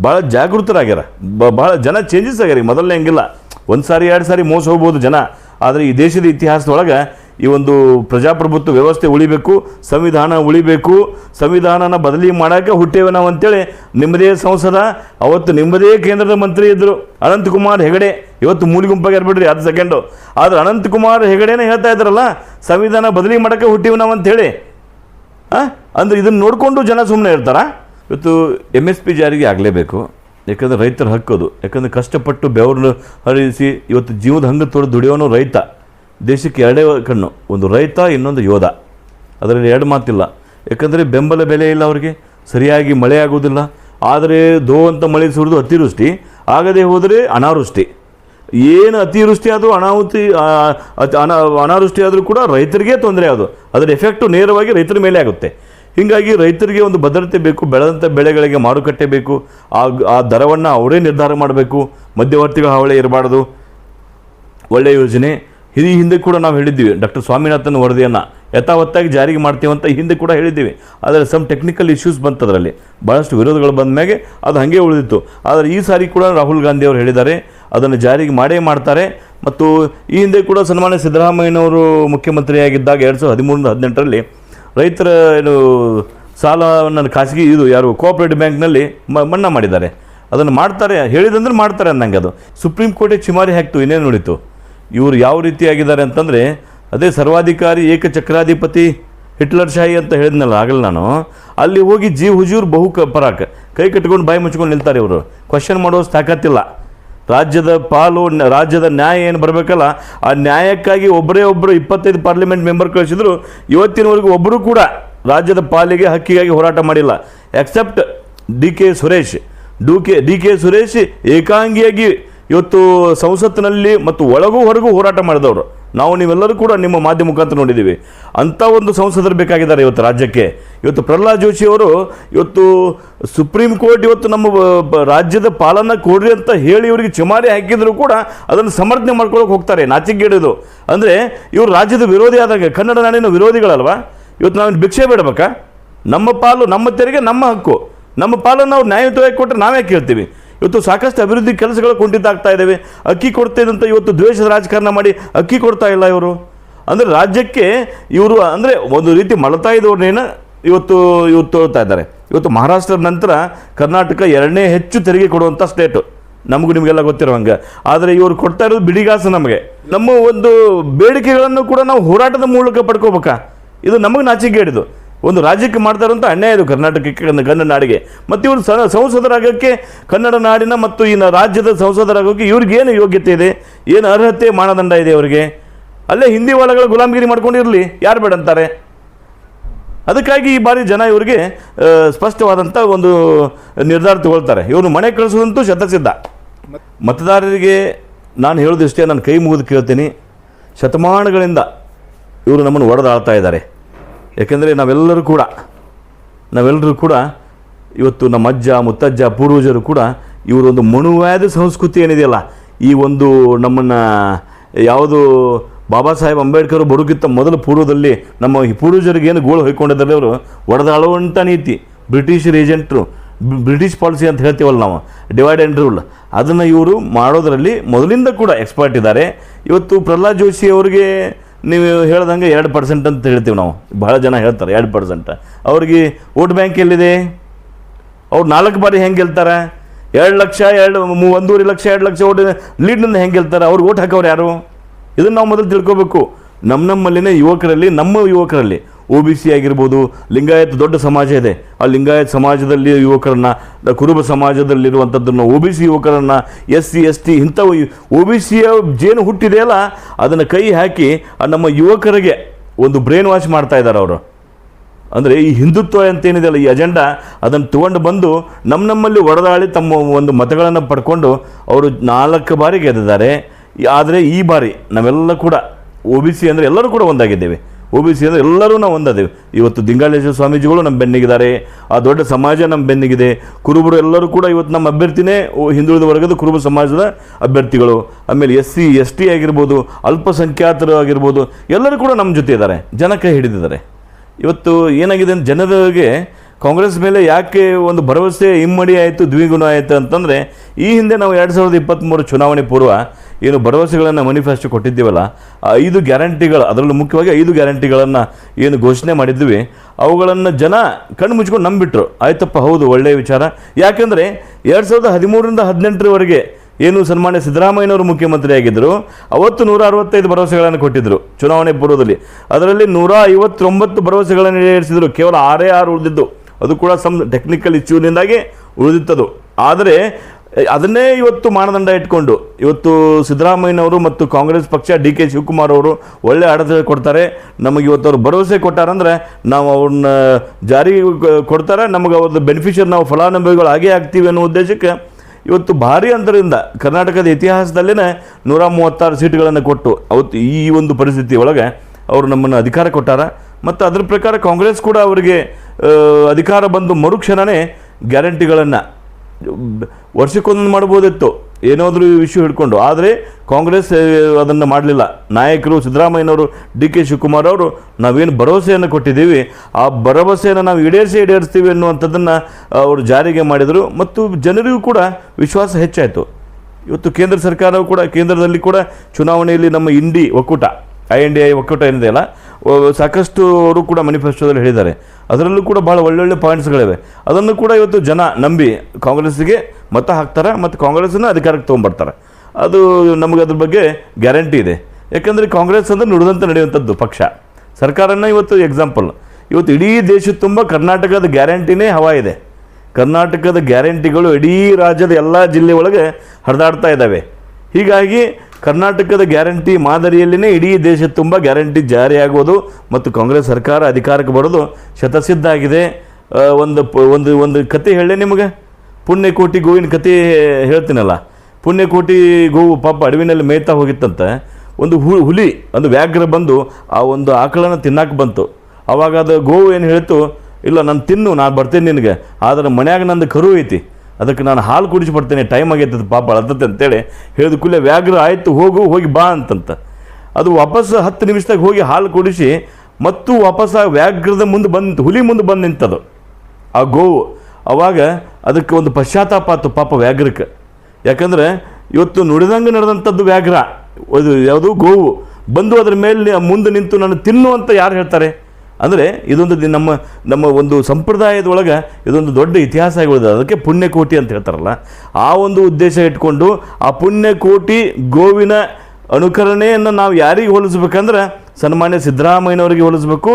ಭಾಳ ಜಾಗೃತರಾಗ್ಯಾರ. ಬ ಭಾಳ ಜನ ಚೇಂಜಸ್ ಆಗ್ಯಾರ. ಮೊದಲನೇ ಹಂಗಿಲ್ಲ. ಒಂದು ಸಾರಿ, ಎರಡು ಸಾರಿ ಮೋಸ ಹೋಗ್ಬೋದು ಜನ. ಆದರೆ ಈ ದೇಶದ ಇತಿಹಾಸದೊಳಗೆ ಈ ಒಂದು ಪ್ರಜಾಪ್ರಭುತ್ವ ವ್ಯವಸ್ಥೆ ಉಳಿಬೇಕು, ಸಂವಿಧಾನ ಉಳಿಬೇಕು, ಸಂವಿಧಾನನ ಬದಲಿ ಮಾಡೋಕೆ ಹುಟ್ಟೇವೆ ನಾವು ಅಂತೇಳಿ ನಿಮ್ಮದೇ ಸಂಸದ, ಅವತ್ತು ನಿಮ್ಮದೇ ಕೇಂದ್ರದ ಮಂತ್ರಿ ಇದ್ದರು ಅನಂತಕುಮಾರ್ ಹೆಗಡೆ. ಇವತ್ತು ಮೂಲಿ ಗುಂಪಾಗಿ ಇರ್ಬಿಡ್ರಿ ಅದು ಸೆಕೆಂಡು ಆದರೆ ಅನಂತಕುಮಾರ್ ಹೆಗಡೆನೇ ಹೇಳ್ತಾ ಇದ್ರಲ್ಲ, ಸಂವಿಧಾನ ಬದಲಿ ಮಾಡೋಕೆ ಹುಟ್ಟಿವೆ ನಾವು ಅಂಥೇಳಿ ಹಾಂ ಅಂದರೆ ಇದನ್ನು ನೋಡಿಕೊಂಡು ಜನ ಸುಮ್ಮನೆ ಇರ್ತಾರ? ಇವತ್ತು ಎಂ ಎಸ್ ಪಿ ಜಾರಿಗೆ ಆಗಲೇಬೇಕು. ಯಾಕಂದರೆ ರೈತರ ಹಕ್ಕೋದು ಯಾಕಂದರೆ ಕಷ್ಟಪಟ್ಟು ಬೆವರನ್ನು ಹರಿಸಿ ಇವತ್ತು ಜೀವದ ಹಂಗೆ ತೊಡೆದು ದುಡಿಯೋನು ರೈತ. ದೇಶಕ್ಕೆ ಎರಡೇ ಕಣ್ಣು, ಒಂದು ರೈತ, ಇನ್ನೊಂದು ಯೋಧ. ಅದರಲ್ಲಿ ಎರಡು ಮಾತಿಲ್ಲ. ಯಾಕಂದರೆ ಬೆಂಬಲ ಬೆಲೆ ಇಲ್ಲ ಅವರಿಗೆ, ಸರಿಯಾಗಿ ಮಳೆ ಆಗೋದಿಲ್ಲ ಆದರೆ ದೋ ಅಂತ ಮಳೆ ಸುರಿದು ಅತಿವೃಷ್ಟಿ, ಆಗದೆ ಹೋದರೆ ಅನಾವೃಷ್ಟಿ. ಏನು ಅತಿವೃಷ್ಟಿ ಆದರೂ ಅನಾಹುತಿ ಅನಾ, ಅನಾವೃಷ್ಟಿ ಆದರೂ ಕೂಡ ರೈತರಿಗೆ ತೊಂದರೆ ಅದು. ಅದರ ಎಫೆಕ್ಟು ನೇರವಾಗಿ ರೈತರ ಮೇಲೆ ಆಗುತ್ತೆ. ಹೀಗಾಗಿ ರೈತರಿಗೆ ಒಂದು ಭದ್ರತೆ ಬೇಕು ಬೆಳೆದಂಥ ಬೆಳೆಗಳಿಗೆ ಮಾರುಕಟ್ಟೆ ಬೇಕು, ಆ ಆ ದರವನ್ನು ಅವರೇ ನಿರ್ಧಾರ ಮಾಡಬೇಕು. ಮಧ್ಯವರ್ತಿಗಳ ಹಾವಳಿ ಇರಬಾರ್ದು. ಒಳ್ಳೆಯ ಯೋಜನೆ ಈ ಹಿಂದೆ ಕೂಡ ನಾವು ಹೇಳಿದ್ದೀವಿ. ಡಾಕ್ಟರ್ ಸ್ವಾಮಿನಾಥನ್ ವರದಿಯನ್ನು ಯಥಾವತ್ತಾಗಿ ಜಾರಿಗೆ ಮಾಡ್ತೀವಿ ಅಂತ ಹಿಂದೆ ಕೂಡ ಹೇಳಿದ್ದೀವಿ. ಆದರೆ ಸಮ್ ಟೆಕ್ನಿಕಲ್ ಇಶ್ಯೂಸ್ ಬಂತು ಅದರಲ್ಲಿ ಭಾಳಷ್ಟು ವಿರೋಧಗಳು ಬಂದ ಮೇಲೆ ಅದು ಹಾಗೆ ಉಳಿದಿತ್ತು. ಆದರೆ ಈ ಸಾರಿ ಕೂಡ ರಾಹುಲ್ ಗಾಂಧಿ ಅವರು ಹೇಳಿದ್ದಾರೆ, ಅದನ್ನು ಜಾರಿಗೆ ಮಾಡೇ ಮಾಡ್ತಾರೆ. ಮತ್ತು ಈ ಹಿಂದೆ ಕೂಡ ಸನ್ಮಾನ್ಯ ಸಿದ್ದರಾಮಯ್ಯನವರು ಮುಖ್ಯಮಂತ್ರಿಯಾಗಿದ್ದಾಗ ಎರಡು ಸಾವಿರದ ಹದಿಮೂರರಿಂದ ಹದಿನೆಂಟರಲ್ಲಿ ರೈತರ ಏನು ಸಾಲವನ್ನು ಖಾಸಗಿ ಇದು ಯಾರು ಕೋಆಪರೇಟಿವ್ ಬ್ಯಾಂಕ್ನಲ್ಲಿ ಮನ್ನಾ ಮಾಡಿದ್ದಾರೆ. ಅದನ್ನು ಮಾಡ್ತಾರೆ, ಹೇಳಿದಂದ್ರೆ ಮಾಡ್ತಾರೆ ಅನ್ನಂಗೆ ಅದು. ಸುಪ್ರೀಂ ಕೋರ್ಟಿಗೆ ಚಿಮಾರಿ ಹಾಕ್ತು ಇನ್ನೇನು ನೋಡಿತು ಇವರು ಯಾವ ರೀತಿಯಾಗಿದ್ದಾರೆ ಅಂತಂದರೆ, ಅದೇ ಸರ್ವಾಧಿಕಾರಿ ಏಕಚಕ್ರಾಧಿಪತಿ ಹಿಟ್ಲರ್ ಶಾಹಿ ಅಂತ ಹೇಳಿದ್ನಲ್ಲ, ಆಗಲ್ಲ ನಾನು. ಅಲ್ಲಿ ಹೋಗಿ ಜೀ ಹುಜೂರ್ ಬಹು ಕ ಪರಾಕ್, ಕೈ ಕಟ್ಕೊಂಡು ಬಾಯಿ ಮುಚ್ಕೊಂಡು ನಿಲ್ತಾರೆ ಇವರು. ಕ್ವಶನ್ ಮಾಡೋಷ್ಟು ತಾಕತ್ತಿಲ್ಲ. ರಾಜ್ಯದ ಪಾಲು, ರಾಜ್ಯದ ನ್ಯಾಯ ಏನು ಬರಬೇಕಲ್ಲ, ಆ ನ್ಯಾಯಕ್ಕಾಗಿ ಒಬ್ಬರೇ ಒಬ್ಬರು ಇಪ್ಪತ್ತೈದು ಪಾರ್ಲಿಮೆಂಟ್ ಮೆಂಬರ್ ಕಳಿಸಿದ್ರು, ಇವತ್ತಿನವರೆಗೂ ಒಬ್ಬರು ಕೂಡ ರಾಜ್ಯದ ಪಾಲಿಗೆ ಹಕ್ಕಿಗಾಗಿ ಹೋರಾಟ ಮಾಡಿಲ್ಲ. Except D K Suresh. D K, D K Suresh ಏಕಾಂಗಿಯಾಗಿ ಇವತ್ತು ಸಂಸತ್ತಿನಲ್ಲಿ ಮತ್ತು ಒಳಗೂ ಹೊರಗೂ ಹೋರಾಟ ಮಾಡಿದವರು. ನಾವು ನೀವೆಲ್ಲರೂ ಕೂಡ ನಿಮ್ಮ ಮಾಧ್ಯಮ ಮುಖಾಂತರ ನೋಡಿದ್ದೀವಿ. ಅಂಥ ಒಂದು ಸಂಸದರು ಬೇಕಾಗಿದ್ದಾರೆ ಇವತ್ತು ರಾಜ್ಯಕ್ಕೆ. ಇವತ್ತು ಪ್ರಹ್ಲಾದ್ ಜೋಶಿ ಅವರು ಇವತ್ತು ಸುಪ್ರೀಂ ಕೋರ್ಟ್ ಇವತ್ತು ನಮ್ಮ ರಾಜ್ಯದ ಪಾಲನ ಕೊಡ್ರಿ ಅಂತ ಹೇಳಿ ಇವರಿಗೆ ಚುಮಾರಿ ಹಾಕಿದರೂ ಕೂಡ ಅದನ್ನು ಸಮರ್ಥನೆ ಮಾಡ್ಕೊಳಕ್ಕೆ ಹೋಗ್ತಾರೆ ನಾಚಿಕೆಗೇಡಿದು ಅಂದರೆ ಇವರು ರಾಜ್ಯದ ವಿರೋಧಿ ಆದಾಗ, ಕನ್ನಡ ನಾಡಿನ ವಿರೋಧಿಗಳಲ್ವಾ? ಇವತ್ತು ನಾವು ಭಿಕ್ಷೆ ಬೇಡಬೇಕಾ? ನಮ್ಮ ಪಾಲು, ನಮ್ಮ ತೆರಿಗೆ, ನಮ್ಮ ಹಕ್ಕು. ನಮ್ಮ ಪಾಲನ್ನು ನಾವು ನ್ಯಾಯಯುತವಾಗಿ ಕೊಟ್ಟರೆ ನಾವೇ ಕೇಳ್ತೀವಿ. ಇವತ್ತು ಸಾಕಷ್ಟು ಅಭಿವೃದ್ಧಿ ಕೆಲಸಗಳು ಕುಂಠಿತ ಆಗ್ತಾ ಇದ್ದಾವೆ. ಅಕ್ಕಿ ಕೊಡ್ತೇನೆ ಅಂತ ಇವತ್ತು ದ್ವೇಷದ ರಾಜಕಾರಣ ಮಾಡಿ ಅಕ್ಕಿ ಕೊಡ್ತಾ ಇಲ್ಲ ಇವರು. ಅಂದರೆ ರಾಜ್ಯಕ್ಕೆ ಇವರು ಅಂದರೆ ಒಂದು ರೀತಿ ಮಲತಾ ಇದ್ದವ್ರನ್ನೇನ ಇವತ್ತು ಇವತ್ತು ತೋಳ್ತಾ ಇದ್ದಾರೆ. ಇವತ್ತು ಮಹಾರಾಷ್ಟ್ರದ ನಂತರ ಕರ್ನಾಟಕ ಎರಡನೇ ಹೆಚ್ಚು ತೆರಿಗೆ ಕೊಡುವಂಥ ಸ್ಟೇಟು ನಮಗೂ ನಿಮಗೆಲ್ಲ ಗೊತ್ತಿರೋ ಹಂಗೆ. ಆದರೆ ಇವರು ಕೊಡ್ತಾ ಇರೋದು ಬಿಡಿಗಾಸು ನಮಗೆ. ನಮ್ಮ ಒಂದು ಬೇಡಿಕೆಗಳನ್ನು ಕೂಡ ನಾವು ಹೋರಾಟದ ಮೂಲಕ ಪಡ್ಕೋಬೇಕಾ? ಇದು ನಮಗೆ ನಾಚಿಕೆಗೇಡಿದು ಒಂದು ರಾಜ್ಯಕ್ಕೆ ಮಾಡ್ತಾ ಇರುವಂಥ ಅನ್ಯಾಯ ಇದು ಕರ್ನಾಟಕಕ್ಕೆ ಕನ್ನ- ಕನ್ನಡ ನಾಡಿಗೆ. ಮತ್ತು ಇವರು ಸಂಸದರಾಗೋಕ್ಕೆ ಕನ್ನಡ ನಾಡಿನ ಮತ್ತು ಈ ರಾಜ್ಯದ ಸಂಸದರಾಗೋಕ್ಕೆ ಇವ್ರಿಗೆ ಏನು ಯೋಗ್ಯತೆ ಇದೆ? ಏನು ಅರ್ಹತೆ ಮಾನದಂಡ ಇದೆ ಅವರಿಗೆ? ಅಲ್ಲೇ ಹಿಂದಿ ಒಳಗಡೆ ಗುಲಾಮಗಿರಿ ಮಾಡ್ಕೊಂಡಿರಲಿ, ಯಾರು ಬೇಡ ಅಂತಾರೆ? ಅದಕ್ಕಾಗಿ ಈ ಬಾರಿ ಜನ ಇವರಿಗೆ ಸ್ಪಷ್ಟವಾದಂಥ ಒಂದು ನಿರ್ಧಾರ ತಗೊಳ್ತಾರೆ. ಇವರು ಮನೆ ಕಳಿಸೋದಂತೂ ಶತಸಿದ್ಧ. ಮತದಾರರಿಗೆ ನಾನು ಹೇಳೋದಿಷ್ಟೇ, ನಾನು ಕೈ ಮುಗಿದು ಕೇಳ್ತೀನಿ. ಶತಮಾನಗಳಿಂದ ಇವರು ನಮ್ಮನ್ನು ಒಡೆದಾಳ್ತಾ ಇದ್ದಾರೆ. ಯಾಕೆಂದರೆ ನಾವೆಲ್ಲರೂ ಕೂಡ ನಾವೆಲ್ಲರೂ ಕೂಡ ಇವತ್ತು ನಮ್ಮ ಅಜ್ಜ, ಮುತ್ತಜ್ಜ, ಪೂರ್ವಜರು ಕೂಡ ಇವರೊಂದು ಮನುವಾದ ಸಂಸ್ಕೃತಿ ಏನಿದೆಯಲ್ಲ, ಈ ಒಂದು ನಮ್ಮನ್ನು ಯಾವುದು ಬಾಬಾ ಸಾಹೇಬ್ ಅಂಬೇಡ್ಕರ್ ಬರೋಕ್ಕಿಂತ ಮೊದಲು ಪೂರ್ವದಲ್ಲಿ ನಮ್ಮ ಪೂರ್ವಜರಿಗೆ ಏನು ಗೋಳು ಹೊಯ್ಕೊಂಡಿದ್ದಾರೆ ಅವರು ಒಡೆದಾಳುವಂಥ ನೀತಿ. ಬ್ರಿಟಿಷ್ ಏಜೆಂಟ್ರು ಬ್ರಿಟಿಷ್ ಪಾಲಿಸಿ ಅಂತ ಹೇಳ್ತೀವಲ್ಲ ನಾವು ಡಿವೈಡ್ ಆ್ಯಂಡ್ ರೂಲ್ ಅದನ್ನು ಇವರು ಮಾಡೋದರಲ್ಲಿ ಮೊದಲಿಂದ ಕೂಡ ಎಕ್ಸ್ಪರ್ಟ್ ಇದ್ದಾರೆ. ಇವತ್ತು ಪ್ರಹ್ಲಾದ್ ಜೋಶಿ ಅವರಿಗೆ ನೀವು ಹೇಳ್ದಂಗೆ ಎರಡು ಪರ್ಸೆಂಟ್ ಅಂತ ಹೇಳ್ತೀವಿ ನಾವು. ಬಹಳ ಜನ ಹೇಳ್ತಾರೆ ಎರಡು ಪರ್ಸೆಂಟ್ ಅವ್ರಿಗೆ ವೋಟ್ ಬ್ಯಾಂಕ್ ಎಲ್ಲಿದೆ? ಅವ್ರು ನಾಲ್ಕು ಬಾರಿ ಹೆಂಗೆ ಗೆಲ್ತಾರೆ? ಎರಡು ಲಕ್ಷ, ಎರಡು ಒಂದೂವರೆ ಲಕ್ಷ, ಎರಡು ಲಕ್ಷ ಓಟ್ ಲೀಡ್ನಿಂದ ಹೆಂಗೆ ಗೆಲ್ತಾರೆ? ಅವ್ರಿಗೆ ಓಟ್ ಹಾಕೋರು ಯಾರು? ಇದನ್ನು ನಾವು ಮೊದಲು ತಿಳ್ಕೊಬೇಕು. ನಮ್ಮ ನಮ್ಮಲ್ಲಿನೇ ಯುವಕರಲ್ಲಿ, ನಮ್ಮ ಯುವಕರಲ್ಲಿ ಒ ಬಿ ಸಿ ಆಗಿರ್ಬೋದು, ಲಿಂಗಾಯತ್ ದೊಡ್ಡ ಸಮಾಜ ಇದೆ. ಆ ಲಿಂಗಾಯತ್ ಸಮಾಜದಲ್ಲಿ ಯುವಕರನ್ನ ಕುರುಬ ಸಮಾಜದಲ್ಲಿರುವಂಥದ್ದನ್ನು ಒ ಬಿ ಸಿ ಯುವಕರನ್ನು ಎಸ್ ಸಿ ಎಸ್ ಟಿ ಇಂಥವು ಒ ಬಿ ಸಿಯ ಜೇನು ಹುಟ್ಟಿದೆಯಲ್ಲ ಅದನ್ನು ಕೈ ಹಾಕಿ ನಮ್ಮ ಯುವಕರಿಗೆ ಒಂದು ಬ್ರೈನ್ ವಾಶ್ ಮಾಡ್ತಾ ಇದ್ದಾರೆ ಅವರು. ಅಂದರೆ ಈ ಹಿಂದುತ್ವ ಅಂತ ಏನಿದೆಯಲ್ಲ ಈ ಅಜೆಂಡಾ ಅದನ್ನು ತಗೊಂಡು ಬಂದು ನಮ್ಮ ನಮ್ಮಲ್ಲಿ ಒಡೆದಾಳಿ ತಮ್ಮ ಒಂದು ಮತಗಳನ್ನು ಪಡ್ಕೊಂಡು ಅವರು ನಾಲ್ಕು ಬಾರಿ ಗೆದ್ದಿದ್ದಾರೆ. ಆದರೆ ಈ ಬಾರಿ ನಾವೆಲ್ಲ ಕೂಡ ಒ ಬಿ ಸಿ ಅಂದರೆ ಎಲ್ಲರೂ ಕೂಡ ಒಂದಾಗಿದ್ದೇವೆ. ಒ ಬಿ ಸಿ ಅಂದರೆ ಎಲ್ಲರೂ ನಾವು ಒಂದಾದೇವೆ ಇವತ್ತು ದಿಂಗಾಳೇಶ್ವರ ಸ್ವಾಮೀಜಿಗಳು ನಮ್ಮ ಬೆನ್ನಿಗಿದ್ದಾರೆ. ಆ ದೊಡ್ಡ ಸಮಾಜ ನಮ್ಮ ಬೆನ್ನಿಗಿದೆ. ಕುರುಬರು ಎಲ್ಲರೂ ಕೂಡ ಇವತ್ತು ನಮ್ಮ ಅಭ್ಯರ್ಥಿನೇ ಹಿಂದುಳಿದ ವರ್ಗದ ಕುರುಬ ಸಮಾಜದ ಅಭ್ಯರ್ಥಿಗಳು. ಆಮೇಲೆ ಎಸ್ ಸಿ, ಎಸ್ ಟಿ ಆಗಿರ್ಬೋದು, ಅಲ್ಪಸಂಖ್ಯಾತರು ಆಗಿರ್ಬೋದು, ಎಲ್ಲರೂ ಕೂಡ ನಮ್ಮ ಜೊತೆ ಇದ್ದಾರೆ. ಜನಕ್ಕೆ ಹಿಡಿದಿದ್ದಾರೆ. ಇವತ್ತು ಏನಾಗಿದೆ ಅಂದ್ರೆ ಜನರಿಗೆ ಕಾಂಗ್ರೆಸ್ ಮೇಲೆ ಯಾಕೆ ಒಂದು ಭರವಸೆ ಇಮ್ಮಡಿ ಆಯಿತು, ದ್ವಿಗುಣ ಆಯಿತು ಅಂತಂದರೆ, ಈ ಹಿಂದೆ ನಾವು ಎರಡು ಸಾವಿರದ ಇಪ್ಪತ್ತ್ಮೂರು ಚುನಾವಣೆ ಪೂರ್ವ ಏನು ಭರವಸೆಗಳನ್ನು ಮ್ಯಾನಿಫೆಸ್ಟೋ ಕೊಟ್ಟಿದ್ದೀವಲ್ಲ ಐದು ಗ್ಯಾರಂಟಿಗಳು ಅದರಲ್ಲೂ ಮುಖ್ಯವಾಗಿ ಐದು ಗ್ಯಾರಂಟಿಗಳನ್ನು ಏನು ಘೋಷಣೆ ಮಾಡಿದ್ವಿ, ಅವುಗಳನ್ನು ಜನ ಕಣ್ಣು ಮುಚ್ಕೊಂಡು ನಂಬಿಟ್ರು. ಆಯ್ತಪ್ಪ, ಹೌದು, ಒಳ್ಳೆಯ ವಿಚಾರ. ಯಾಕೆಂದರೆ ಎರಡು ಸಾವಿರದ ಹದಿಮೂರರಿಂದ ಹದಿನೆಂಟರವರೆಗೆ ಏನು ಸನ್ಮಾನ್ಯ ಸಿದ್ದರಾಮಯ್ಯನವರು ಮುಖ್ಯಮಂತ್ರಿಯಾಗಿದ್ದರು ಅವತ್ತು ನೂರ ಅರವತ್ತೈದು ಭರವಸೆಗಳನ್ನು ಕೊಟ್ಟಿದ್ದರು ಚುನಾವಣೆ ಪೂರ್ವದಲ್ಲಿ. ಅದರಲ್ಲಿ ನೂರ ಐವತ್ತೊಂಬತ್ತು ಭರವಸೆಗಳನ್ನು ಈಡೇರಿಸಿದರು, ಕೇವಲ ಆರೇ ಆರು ಉಳಿದಿದ್ದು. ಅದು ಕೂಡ ಸಮ್ ಟೆಕ್ನಿಕಲ್ ಇಶ್ಯೂನಿಂದಾಗಿ ಉಳಿದಿತ್ತದು. ಆದರೆ ಅದನ್ನೇ ಇವತ್ತು ಮಾನದಂಡ ಇಟ್ಕೊಂಡು, ಇವತ್ತು ಸಿದ್ದರಾಮಯ್ಯನವರು ಮತ್ತು ಕಾಂಗ್ರೆಸ್ ಪಕ್ಷ ಡಿ ಕೆ ಶಿವಕುಮಾರ್ ಅವರು ಒಳ್ಳೆ ಆಡಳಿತ ಕೊಡ್ತಾರೆ, ನಮಗೆ ಇವತ್ತು ಅವರು ಭರವಸೆ ಕೊಟ್ಟಾರಂದರೆ ನಾವು ಅವ್ರನ್ನ ಜಾರಿ ಕೊಡ್ತಾರೆ, ನಮಗೆ ಅವ್ರದ್ದು ಬೆನಿಫಿಷರ್ ನಾವು ಫಲಾನುಭವಿಗಳು ಆಗೇ ಆಗ್ತೀವಿ ಅನ್ನೋ ಉದ್ದೇಶಕ್ಕೆ ಇವತ್ತು ಭಾರಿ ಅಂತರದಿಂದ ಕರ್ನಾಟಕದ ಇತಿಹಾಸದಲ್ಲೇ ನೂರ ಮೂವತ್ತಾರು ಸೀಟ್ಗಳನ್ನು ಕೊಟ್ಟು, ಅವತ್ತು ಈ ಒಂದು ಪರಿಸ್ಥಿತಿ ಒಳಗೆ ಅವರು ನಮ್ಮನ್ನು ಅಧಿಕಾರ ಕೊಟ್ಟಾರ. ಮತ್ತು ಅದ್ರ ಪ್ರಕಾರ ಕಾಂಗ್ರೆಸ್ ಕೂಡ ಅವರಿಗೆ ಅಧಿಕಾರ ಬಂದು ಮರುಕ್ಷಣನೇ ಗ್ಯಾರಂಟಿಗಳನ್ನು ವರ್ಷಕ್ಕೊಂದೊಂದು ಮಾಡ್ಬೋದಿತ್ತು ಏನಾದರೂ ಇಶ್ಯೂ ಹಿಡ್ಕೊಂಡು. ಆದರೆ ಕಾಂಗ್ರೆಸ್ ಅದನ್ನು ಮಾಡಲಿಲ್ಲ. ನಾಯಕರು ಸಿದ್ದರಾಮಯ್ಯನವರು ಡಿ ಕೆ ಶಿವಕುಮಾರ್ ಅವರು, ನಾವೇನು ಭರವಸೆಯನ್ನು ಕೊಟ್ಟಿದ್ದೀವಿ. ಆ ಭರವಸೆಯನ್ನು ನಾವು ಈಡೇರಿಸಿ, ಈಡೇರಿಸ್ತೀವಿ ಅನ್ನುವಂಥದ್ದನ್ನು ಅವರು ಜಾರಿಗೆ ಮಾಡಿದರು. ಮತ್ತು ಜನರಿಗೂ ಕೂಡ ವಿಶ್ವಾಸ ಹೆಚ್ಚಾಯಿತು. ಇವತ್ತು ಕೇಂದ್ರ ಸರ್ಕಾರವು ಕೂಡ, ಕೇಂದ್ರದಲ್ಲಿ ಕೂಡ ಚುನಾವಣೆಯಲ್ಲಿ ನಮ್ಮ ಇಂಡಿ ಒಕ್ಕೂಟ, ಐ ಎನ್ ಡಿ ಐ ಒಕ್ಕೂಟ ಏನಿದೆ ಅಲ್ಲ ಸಾಕಷ್ಟು ಅವರು ಕೂಡ ಮ್ಯಾನಿಫೆಸ್ಟೋದಲ್ಲಿ ಹೇಳಿದ್ದಾರೆ. ಅದರಲ್ಲೂ ಕೂಡ ಭಾಳ ಒಳ್ಳೊಳ್ಳೆ ಪಾಯಿಂಟ್ಸ್ಗಳಿವೆ ಅದನ್ನು ಕೂಡ ಇವತ್ತು ಜನ ನಂಬಿ ಕಾಂಗ್ರೆಸ್ಸಿಗೆ ಮತ ಹಾಕ್ತಾರೆ ಮತ್ತು ಕಾಂಗ್ರೆಸ್ಸನ್ನು ಅಧಿಕಾರಕ್ಕೆ ತೊಗೊಂಡ್ಬರ್ತಾರೆ. ಅದು ನಮಗೆ ಅದ್ರ ಬಗ್ಗೆ ಗ್ಯಾರಂಟಿ ಇದೆ. ಯಾಕಂದರೆ ಕಾಂಗ್ರೆಸ್ ಅಂದರೆ ನುಡಿದಂತೆ ನಡೆಯುವಂಥದ್ದು ಪಕ್ಷ. ಸರ್ಕಾರನ ಇವತ್ತು ಎಕ್ಸಾಂಪಲ್ ಇವತ್ತು ಇಡೀ ದೇಶದ ತುಂಬ ಕರ್ನಾಟಕದ ಗ್ಯಾರಂಟಿನೇ ಹವಾ ಇದೆ. ಕರ್ನಾಟಕದ ಗ್ಯಾರಂಟಿಗಳು ಇಡೀ ರಾಜ್ಯದ ಎಲ್ಲ ಜಿಲ್ಲೆ ಒಳಗೆ ಹರಿದಾಡ್ತಾ ಇದ್ದಾವೆ. ಹೀಗಾಗಿ ಕರ್ನಾಟಕದ ಗ್ಯಾರಂಟಿ ಮಾದರಿಯಲ್ಲಿನೇ ಇಡೀ ದೇಶ ತುಂಬ ಗ್ಯಾರಂಟಿ ಜಾರಿಯಾಗುವುದು ಮತ್ತು ಕಾಂಗ್ರೆಸ್ ಸರ್ಕಾರ ಅಧಿಕಾರಕ್ಕೆ ಬರೋದು ಶತಸಿದ್ಧ ಆಗಿದೆ ಒಂದು ಒಂದು ಒಂದು ಕತೆ ಹೇಳಿ ನಿಮಗೆ? ಪುಣ್ಯಕೋಟಿ ಗೋವಿನ ಕತೆ ಹೇಳ್ತೀನಲ್ಲ? ಪುಣ್ಯಕೋಟಿ ಗೋವು ಪಾಪ ಅಡವಿನಲ್ಲಿ ಮೇಯ್ತಾ ಹೋಗಿತ್ತಂತೆ. ಒಂದು ಹು, ಹುಲಿ, ಒಂದು ವ್ಯಾಘ್ರ ಬಂದು ಆ ಒಂದು ಆಕಳನ್ನು ತಿನ್ನಕ್ಕೆ ಬಂತು. ಅವಾಗ ಅದು ಗೋವು ಏನು ಹೇಳ್ತು? ಇಲ್ಲ, ನಾನು ತಿನ್ನು, ನಾನು ಬರ್ತೇನೆ ನಿನಗೆ. ಆದರೆ ಮನ್ಯಾಗ ನಂದು ಕರು ಐತಿ. ಅದಕ್ಕೆ ನಾನು ಹಾಲು ಕುಡಿಸಿ ಬರ್ತೇನೆ ಟೈಮ್ ಆಗೈತೆ ಅದು ಪಾಪ ಅಳತತೆ ಅಂತೇಳಿ ಹೇಳಿದ ಕೂಡಲೇ, ವ್ಯಾಘ್ರ ಆಯಿತು, ಹೋಗು, ಹೋಗಿ ಬಾ ಅಂತಂತ. ಅದು ವಾಪಸ್ ಹತ್ತು ನಿಮಿಷದಾಗ ಹೋಗಿ ಹಾಲು ಕುಡಿಸಿ ಮತ್ತು ವಾಪಸ್ ಆ ವ್ಯಾಘ್ರದ ಮುಂದೆ ಬಂದು, ಹುಲಿ ಮುಂದೆ ಬಂದು ನಿಂತದು. ಆ ಗೋವು, ಅವಾಗ ಅದಕ್ಕೆ ಒಂದು ಪಶ್ಚಾತ್ತಾಪ ಆಯ್ತು ಪಾಪ ವ್ಯಾಘ್ರಕ್ಕೆ. ಯಾಕಂದರೆ ಇವತ್ತು ನುಡಿದಂಗೆ ನಡೆದಂಥದ್ದು ವ್ಯಾಘ್ರ ಅದು ಯಾವುದು ಗೋವು. ಬಂದು ಅದ್ರ ಮೇಲೆ ಮುಂದೆ ನಿಂತು ನಾನು ತಿನ್ನು ಅಂತ ಯಾರು ಹೇಳ್ತಾರೆ? ಅಂದರೆ ಇದೊಂದು ನಮ್ಮ ನಮ್ಮ ಒಂದು ಸಂಪ್ರದಾಯದೊಳಗೆ ಇದೊಂದು ದೊಡ್ಡ ಇತಿಹಾಸ ಆಗೋದು ಅದಕ್ಕೆ ಪುಣ್ಯಕೋಟಿ ಅಂತ ಹೇಳ್ತಾರಲ್ಲ. ಆ ಒಂದು ಉದ್ದೇಶ ಇಟ್ಕೊಂಡು ಆ ಪುಣ್ಯಕೋಟಿ ಗೋವಿನ ಅನುಕರಣೆಯನ್ನು ನಾವು ಯಾರಿಗೆ ಹೋಲಿಸ್ಬೇಕಂದ್ರೆ ಸನ್ಮಾನ್ಯ ಸಿದ್ದರಾಮಯ್ಯನವರಿಗೆ ಹೋಲಿಸ್ಬೇಕು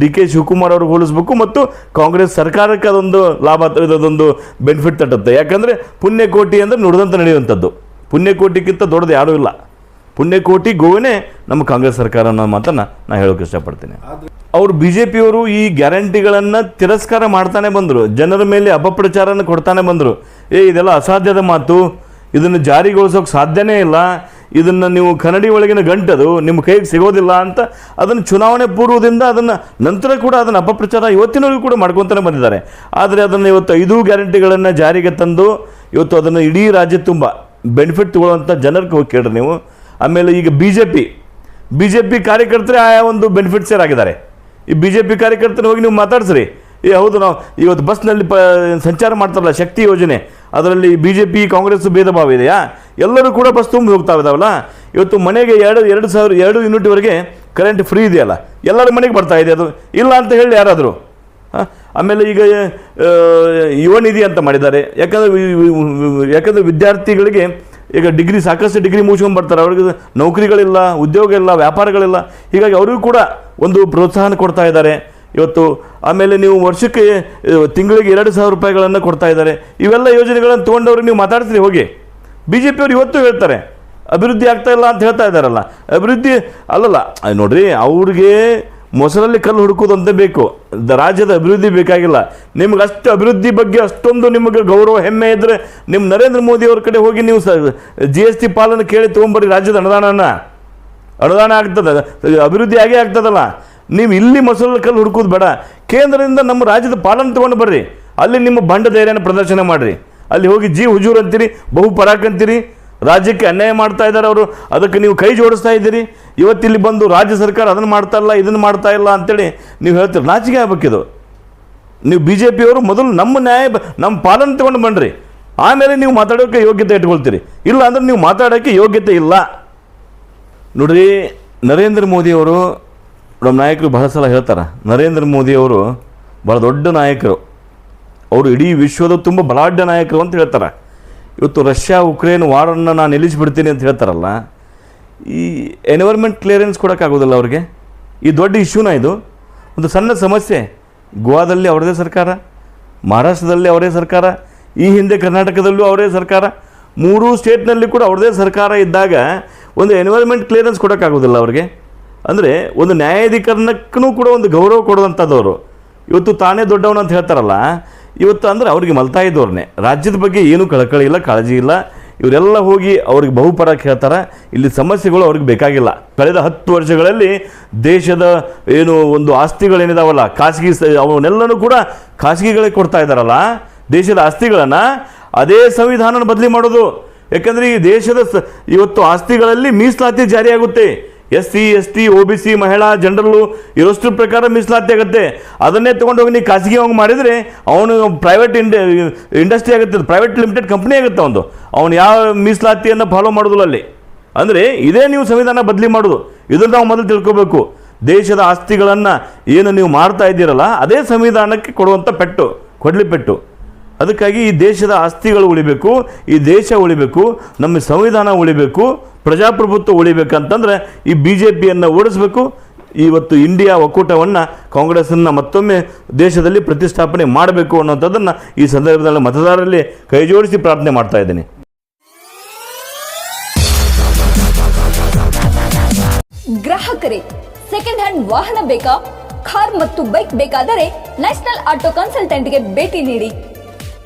ಡಿ ಕೆ ಶಿವಕುಮಾರ್ ಅವ್ರಿಗೆ ಹೋಲಿಸ್ಬೇಕು ಮತ್ತು ಕಾಂಗ್ರೆಸ್ ಸರ್ಕಾರಕ್ಕೆ ಅದೊಂದು ಲಾಭ ಅದೊಂದು ಬೆನಿಫಿಟ್ ತಟ್ಟುತ್ತೆ. ಯಾಕಂದರೆ ಪುಣ್ಯಕೋಟಿ ಅಂದರೆ ನುಡಿದಂತೆ ನಡೆಯುವಂಥದ್ದು. ಪುಣ್ಯಕೋಟಿಗಿಂತ ದೊಡ್ಡದು ಯಾರೂ ಇಲ್ಲ. ಪುಣ್ಯಕೋಟಿ ಗೋವಿನೇ ನಮ್ಮ ಕಾಂಗ್ರೆಸ್ ಸರ್ಕಾರ ಅನ್ನೋ ಮಾತನ್ನು ನಾನು ಹೇಳೋಕೆ ಇಷ್ಟಪಡ್ತೀನಿ. ಅವರು ಬಿ ಜೆ ಪಿಯವರು ಈ ಗ್ಯಾರಂಟಿಗಳನ್ನು ತಿರಸ್ಕಾರ ಮಾಡ್ತಾನೆ ಬಂದರು, ಜನರ ಮೇಲೆ ಅಪಪ್ರಚಾರನ ಕೊಡ್ತಾನೆ ಬಂದರು. ಏ, ಇದೆಲ್ಲ ಅಸಾಧ್ಯದ ಮಾತು. ಇದನ್ನು ಜಾರಿಗೊಳಿಸೋಕೆ ಸಾಧ್ಯನೇ ಇಲ್ಲ. ಇದನ್ನು ನೀವು ಕನ್ನಡಿ ಒಳಗಿನ ಗಂಟದು, ನಿಮ್ಮ ಕೈಗೆ ಸಿಗೋದಿಲ್ಲ ಅಂತ ಅದನ್ನು ಚುನಾವಣೆ ಪೂರ್ವದಿಂದ ಅದನ್ನು ನಂತರ ಕೂಡ ಅದನ್ನು ಅಪಪ್ರಚಾರ ಇವತ್ತಿನವರೆಗೂ ಕೂಡ ಮಾಡ್ಕೊತಾನೆ ಬಂದಿದ್ದಾರೆ. ಆದರೆ ಅದನ್ನು ಇವತ್ತು ಐದು ಗ್ಯಾರಂಟಿಗಳನ್ನು ಜಾರಿಗೆ ತಂದು, ಇವತ್ತು ಅದನ್ನು ಇಡೀ ರಾಜ್ಯ ತುಂಬ ಬೆನಿಫಿಟ್ ತಗೊಳ್ಳುವಂಥ ಜನರಿಗೆ ಹೋಗಿ ಕೇಳ್ರಿ ನೀವು. ಆಮೇಲೆ ಈಗ B J P B J P ಕಾರ್ಯಕರ್ತರೇ ಆಯಾ ಒಂದು ಬೆನಿಫಿಟ್ಸರ್ ಆಗಿದ್ದಾರೆ ಈ ಬಿ ಜೆ ಪಿ ಕಾರ್ಯಕರ್ತರು ಹೋಗಿ ನೀವು ಮಾತಾಡ್ಸ್ರಿ. ಏ, ಹೌದು, ನಾವು ಇವತ್ತು ಬಸ್ನಲ್ಲಿ ಪ, ಸಂಚಾರ ಮಾಡ್ತಾರಲ್ಲ, ಶಕ್ತಿ ಯೋಜನೆ, ಅದರಲ್ಲಿ ಬಿ ಜೆ ಪಿ ಕಾಂಗ್ರೆಸ್ ಭೇದ ಭಾವ ಇದೆಯಾ? ಎಲ್ಲರೂ ಕೂಡ ಬಸ್ ತುಂಬಿ ಹೋಗ್ತಾ ಇದಾವಲ್ಲ? ಇವತ್ತು ಮನೆಗೆ ಎರಡು ಎರಡು ಸಾವಿರ, ಎರಡು ಯೂನಿಟ್ವರೆಗೆ ಕರೆಂಟ್ ಫ್ರೀ ಇದೆಯಲ್ಲ, ಎಲ್ಲರ ಮನೆಗೆ ಬರ್ತಾ ಇದೆ, ಅದು ಇಲ್ಲ ಅಂತ ಹೇಳಿ ಯಾರಾದರೂ? ಆಮೇಲೆ ಈಗ ಯುವ ನಿಧಿ ಅಂತ ಮಾಡಿದ್ದಾರೆ. ಯಾಕಂದರೆ ಯಾಕಂದರೆ ವಿದ್ಯಾರ್ಥಿಗಳಿಗೆ ಈಗ ಡಿಗ್ರಿ, ಸಾಕಷ್ಟು ಡಿಗ್ರಿ ಮುಗಿಸ್ಕೊಂಡ್ಬರ್ತಾರೆ. ಅವ್ರಿಗೆ ನೌಕರಿಗಳಿಲ್ಲ, ಉದ್ಯೋಗ ಇಲ್ಲ, ವ್ಯಾಪಾರಗಳಿಲ್ಲ. ಹೀಗಾಗಿ ಅವರಿಗೂ ಕೂಡ ಒಂದು ಪ್ರೋತ್ಸಾಹನ ಕೊಡ್ತಾ ಇದ್ದಾರೆ. ಇವತ್ತು ಆಮೇಲೆ ನೀವು ವರ್ಷಕ್ಕೆ ತಿಂಗಳಿಗೆ ಎರಡು ಸಾವಿರ ರೂಪಾಯಿಗಳನ್ನು ಕೊಡ್ತಾ ಇದ್ದಾರೆ. ಇವೆಲ್ಲ ಯೋಜನೆಗಳನ್ನು ತೊಗೊಂಡವ್ರಿಗೆ ನೀವು ಮಾತಾಡ್ತೀರಿ, ಹೋಗಿ. ಬಿ ಜೆ ಪಿಯವರು ಇವತ್ತು ಹೇಳ್ತಾರೆ, ಅಭಿವೃದ್ಧಿ ಆಗ್ತಾ ಇಲ್ಲ ಅಂತ ಹೇಳ್ತಾ ಇದ್ದಾರಲ್ಲ. ಅಭಿವೃದ್ಧಿ, ಅಲ್ಲಲ್ಲ, ನೋಡಿರಿ, ಅವ್ರಿಗೆ ಮೊಸರಲ್ಲಿ ಕಲ್ಲು ಹುಡುಕೋದು ಅಂತ ಬೇಕು ರಾಜ್ಯದ ಅಭಿವೃದ್ಧಿ ಬೇಕಾಗಿಲ್ಲ. ನಿಮ್ಗೆ ಅಷ್ಟು ಅಭಿವೃದ್ಧಿ ಬಗ್ಗೆ ಅಷ್ಟೊಂದು ನಿಮಗೆ ಗೌರವ, ಹೆಮ್ಮೆ ಇದ್ದರೆ ನಿಮ್ಮ ನರೇಂದ್ರ ಮೋದಿ ಅವ್ರ ಕಡೆ ಹೋಗಿ ನೀವು ಜಿ ಎಸ್ ಟಿ ಪಾಲನ್ನು ಕೇಳಿ ತೊಗೊಂಬರ್ರಿ ರಾಜ್ಯದ ಅನುದಾನನ. ಅನುದಾನ ಆಗ್ತದೆ, ಅಭಿವೃದ್ಧಿ ಆಗೇ ಆಗ್ತದಲ್ಲ. ನೀವು ಇಲ್ಲಿ ಮೊಸರಲ್ಲಿ ಕಲ್ಲು ಹುಡುಕೋದು ಬೇಡ. ಕೇಂದ್ರದಿಂದ ನಮ್ಮ ರಾಜ್ಯದ ಪಾಲನೆ ತೊಗೊಂಡು ಬರ್ರಿ. ಅಲ್ಲಿ ನಿಮ್ಮ ಬಂಡ ಧೈರ್ಯನ ಪ್ರದರ್ಶನ ಮಾಡಿರಿ. ಅಲ್ಲಿ ಹೋಗಿ ಜಿ ಹುಜೂರ್ ಅಂತೀರಿ, ಬಹು ಪರಾಕ್ ಅಂತೀರಿ ರಾಜ್ಯಕ್ಕೆ ಅನ್ಯಾಯ ಮಾಡ್ತಾ ಇದ್ದಾರೆ ಅವರು, ಅದಕ್ಕೆ ನೀವು ಕೈ ಜೋಡಿಸ್ತಾ ಇದ್ದೀರಿ. ಇವತ್ತಿಲ್ಲಿ ಬಂದು ರಾಜ್ಯ ಸರ್ಕಾರ ಅದನ್ನು ಮಾಡ್ತಾ ಇಲ್ಲ, ಇದನ್ನು ಮಾಡ್ತಾ ಇಲ್ಲ ಅಂತೇಳಿ ನೀವು ಹೇಳ್ತೀರಿ. ನಾಚಿಕೆ ಆಗ್ಬೇಕಿದು ನೀವು ಬಿ ಜೆ ಪಿಯವರು ಮೊದಲು ನಮ್ಮ ನ್ಯಾಯ ನಮ್ಮ ಪಾಲನೆ ತಗೊಂಡು ಬನ್ನಿರಿ ಆಮೇಲೆ ನೀವು ಮಾತಾಡೋಕ್ಕೆ ಯೋಗ್ಯತೆ ಇಟ್ಕೊಳ್ತೀರಿ. ಇಲ್ಲ ಅಂದ್ರೆ ನೀವು ಮಾತಾಡೋಕ್ಕೆ ಯೋಗ್ಯತೆ ಇಲ್ಲ. ನೋಡ್ರಿ, ನರೇಂದ್ರ ಮೋದಿಯವರು ನಮ್ಮ ನಾಯಕರು ಬಹಳ ಸಲ ಹೇಳ್ತಾರೆ, ನರೇಂದ್ರ ಮೋದಿಯವರು ಬಹಳ ದೊಡ್ಡ ನಾಯಕರು. ಅವರು ಇಡೀ ವಿಶ್ವದ ತುಂಬ ಬಲಾಢ್ಯ ನಾಯಕರು ಅಂತ ಹೇಳ್ತಾರೆ. ಇವತ್ತು ರಷ್ಯಾ ಉಕ್ರೇನ್ ವಾರನ್ನು ನಾನು ನಿಲ್ಲಿಸಿಬಿಡ್ತೀನಿ ಅಂತ ಹೇಳ್ತಾರಲ್ಲ, ಈ ಎನ್ವೈರ್ಮೆಂಟ್ ಕ್ಲಿಯರೆನ್ಸ್ ಕೊಡೋಕ್ಕಾಗೋದಿಲ್ಲ ಅವ್ರಿಗೆ? ಈ ದೊಡ್ಡ ಇಶ್ಯೂನ ಇದು. ಒಂದು ಸಣ್ಣ ಸಮಸ್ಯೆ, ಗೋವಾದಲ್ಲಿ ಅವರದೇ ಸರ್ಕಾರ, ಮಹಾರಾಷ್ಟ್ರದಲ್ಲಿ ಅವರೇ ಸರ್ಕಾರ, ಈ ಹಿಂದೆ ಕರ್ನಾಟಕದಲ್ಲೂ ಅವರೇ ಸರ್ಕಾರ, ಮೂರೂ ಸ್ಟೇಟ್ನಲ್ಲಿ ಕೂಡ ಅವ್ರದ್ದೇ ಸರ್ಕಾರ ಇದ್ದಾಗ ಒಂದು ಎನ್ವೈರ್ಮೆಂಟ್ ಕ್ಲಿಯರೆನ್ಸ್ ಕೊಡೋಕ್ಕಾಗೋದಿಲ್ಲ ಅವ್ರಿಗೆ. ಅಂದರೆ ಒಂದು ನ್ಯಾಯಾಧಿಕರಣಕ್ಕೂ ಕೂಡ ಒಂದು ಗೌರವ ಕೊಡುವಂಥದ್ದವರು ಇವತ್ತು ತಾನೇ ದೊಡ್ಡವನು ಅಂತ ಹೇಳ್ತಾರಲ್ಲ ಇವತ್ತು ಅಂದರೆ ಅವ್ರಿಗೆ ಮಲ್ತಾ ಇದ್ದವ್ರನ್ನೇ. ರಾಜ್ಯದ ಬಗ್ಗೆ ಏನೂ ಕಳಕಳಿ ಇಲ್ಲ, ಕಾಳಜಿ ಇಲ್ಲ. ಇವರೆಲ್ಲ ಹೋಗಿ ಅವ್ರಿಗೆ ಬಹುಪರ ಹೇಳ್ತಾರೆ ಇಲ್ಲಿ ಸಮಸ್ಯೆಗಳು ಅವ್ರಿಗೆ ಬೇಕಾಗಿಲ್ಲ. ಕಳೆದ ಹತ್ತು ವರ್ಷಗಳಲ್ಲಿ ದೇಶದ ಏನು ಒಂದು ಆಸ್ತಿಗಳೇನಿದಾವಲ್ಲ, ಖಾಸಗಿ ಅವನ್ನೆಲ್ಲನೂ ಕೂಡ ಖಾಸಗಿಗಳಿಗೆ ಕೊಡ್ತಾ ಇದ್ದಾರಲ್ಲ. ದೇಶದ ಆಸ್ತಿಗಳನ್ನು ಅದೇ ಸಂವಿಧಾನನ ಬದಲಿ ಮಾಡೋದು. ಯಾಕಂದರೆ ಈ ದೇಶದ ಇವತ್ತು ಆಸ್ತಿಗಳಲ್ಲಿ ಮೀಸಲಾತಿ ಜಾರಿಯಾಗುತ್ತೆ. S C S T O B C ಮಹಿಳಾ ಜನರಲ್ಲು ಇರೋಷ್ಟು ಪ್ರಕಾರ ಮೀಸಲಾತಿ ಆಗುತ್ತೆ. ಅದನ್ನೇ ತೊಗೊಂಡೋಗಿ ನೀವು ಖಾಸಗಿ ಹೋಗಿ ಮಾಡಿದರೆ ಅವನು ಪ್ರೈವೇಟ್ ಇಂಡ ಇಂಡಸ್ಟ್ರಿ ಆಗುತ್ತೆ ಪ್ರೈವೇಟ್ ಲಿಮಿಟೆಡ್ ಕಂಪ್ನಿ ಆಗುತ್ತೆ ಅವನು ಅವನು ಯಾವ ಮೀಸಲಾತಿಯನ್ನು ಫಾಲೋ ಮಾಡೋದಿಲ್ಲ ಅಲ್ಲಿ. ಅಂದರೆ ಇದೇ ನೀವು ಸಂವಿಧಾನ ಬದಲಿ ಮಾಡೋದು. ಇದನ್ನು ನಾವು ಮೊದಲು ತಿಳ್ಕೊಬೇಕು. ದೇಶದ ಆಸ್ತಿಗಳನ್ನು ಏನು ನೀವು ಮಾಡ್ತಾ ಇದ್ದೀರಲ್ಲ, ಅದೇ ಸಂವಿಧಾನಕ್ಕೆ ಕೊಡುವಂಥ ಪೆಟ್ಟು, ಕೊಡಲಿ ಪೆಟ್ಟು. ಅದಕ್ಕಾಗಿ ಈ ದೇಶದ ಆಸ್ತಿಗಳು ಉಳಿಬೇಕು, ಈ ದೇಶ ಉಳಿಬೇಕು, ನಮ್ಮ ಸಂವಿಧಾನ ಉಳಿಬೇಕು. ಪ್ರಜಾಪ್ರಭುತ್ವ ಉಳಿಬೇಕಂತಂದ್ರೆ ಈ ಬಿ ಜೆ ಪಿಯನ್ನು ಓಡಿಸ್ಬೇಕು. ಇವತ್ತು ಇಂಡಿಯಾ ಒಕ್ಕೂಟವನ್ನು ಕಾಂಗ್ರೆಸ್ಸನ್ನು ಮತ್ತೊಮ್ಮೆ ದೇಶದಲ್ಲಿ ಪ್ರತಿಷ್ಠಾಪನೆ ಮಾಡಬೇಕು ಅನ್ನೋಂಥದ್ದನ್ನು ಈ ಸಂದರ್ಭದಲ್ಲಿ ಮತದಾರರಲ್ಲಿ ಕೈ ಜೋಡಿಸಿ ಪ್ರಾರ್ಥನೆ ಮಾಡ್ತಾ ಇದ್ದೀನಿ. ಗ್ರಾಹಕರೇ ಸೆಕೆಂಡ್ ಹ್ಯಾಂಡ್ ವಾಹನ ಬೇಕಾ? ಕಾರ್ ಮತ್ತು ಬೈಕ್ ಬೇಕಾದರೆ ನ್ಯಾಷನಲ್ ಆಟೋ ಕನ್ಸಲ್ಟೆಂಟ್ಗೆ ಭೇಟಿ ನೀಡಿ.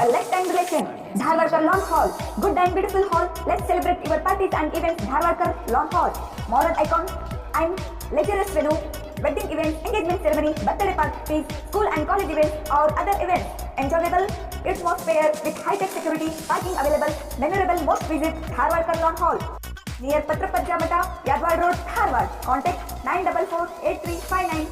A lifetime relation. Dharwarkar Lawn Hall. Good and beautiful hall. Let's celebrate your parties and events. Dharwarkar Lawn Hall. Modern icon and luxurious venue. Wedding events, engagement ceremony, birthday parties, school and college events or other events. Enjoyable atmosphere with high-tech security, parking available. Memorable most visit Dharwarkar Lawn Hall. Near Patrapajja Mata, Yadwad Road, Dharwad. Contact 944 8359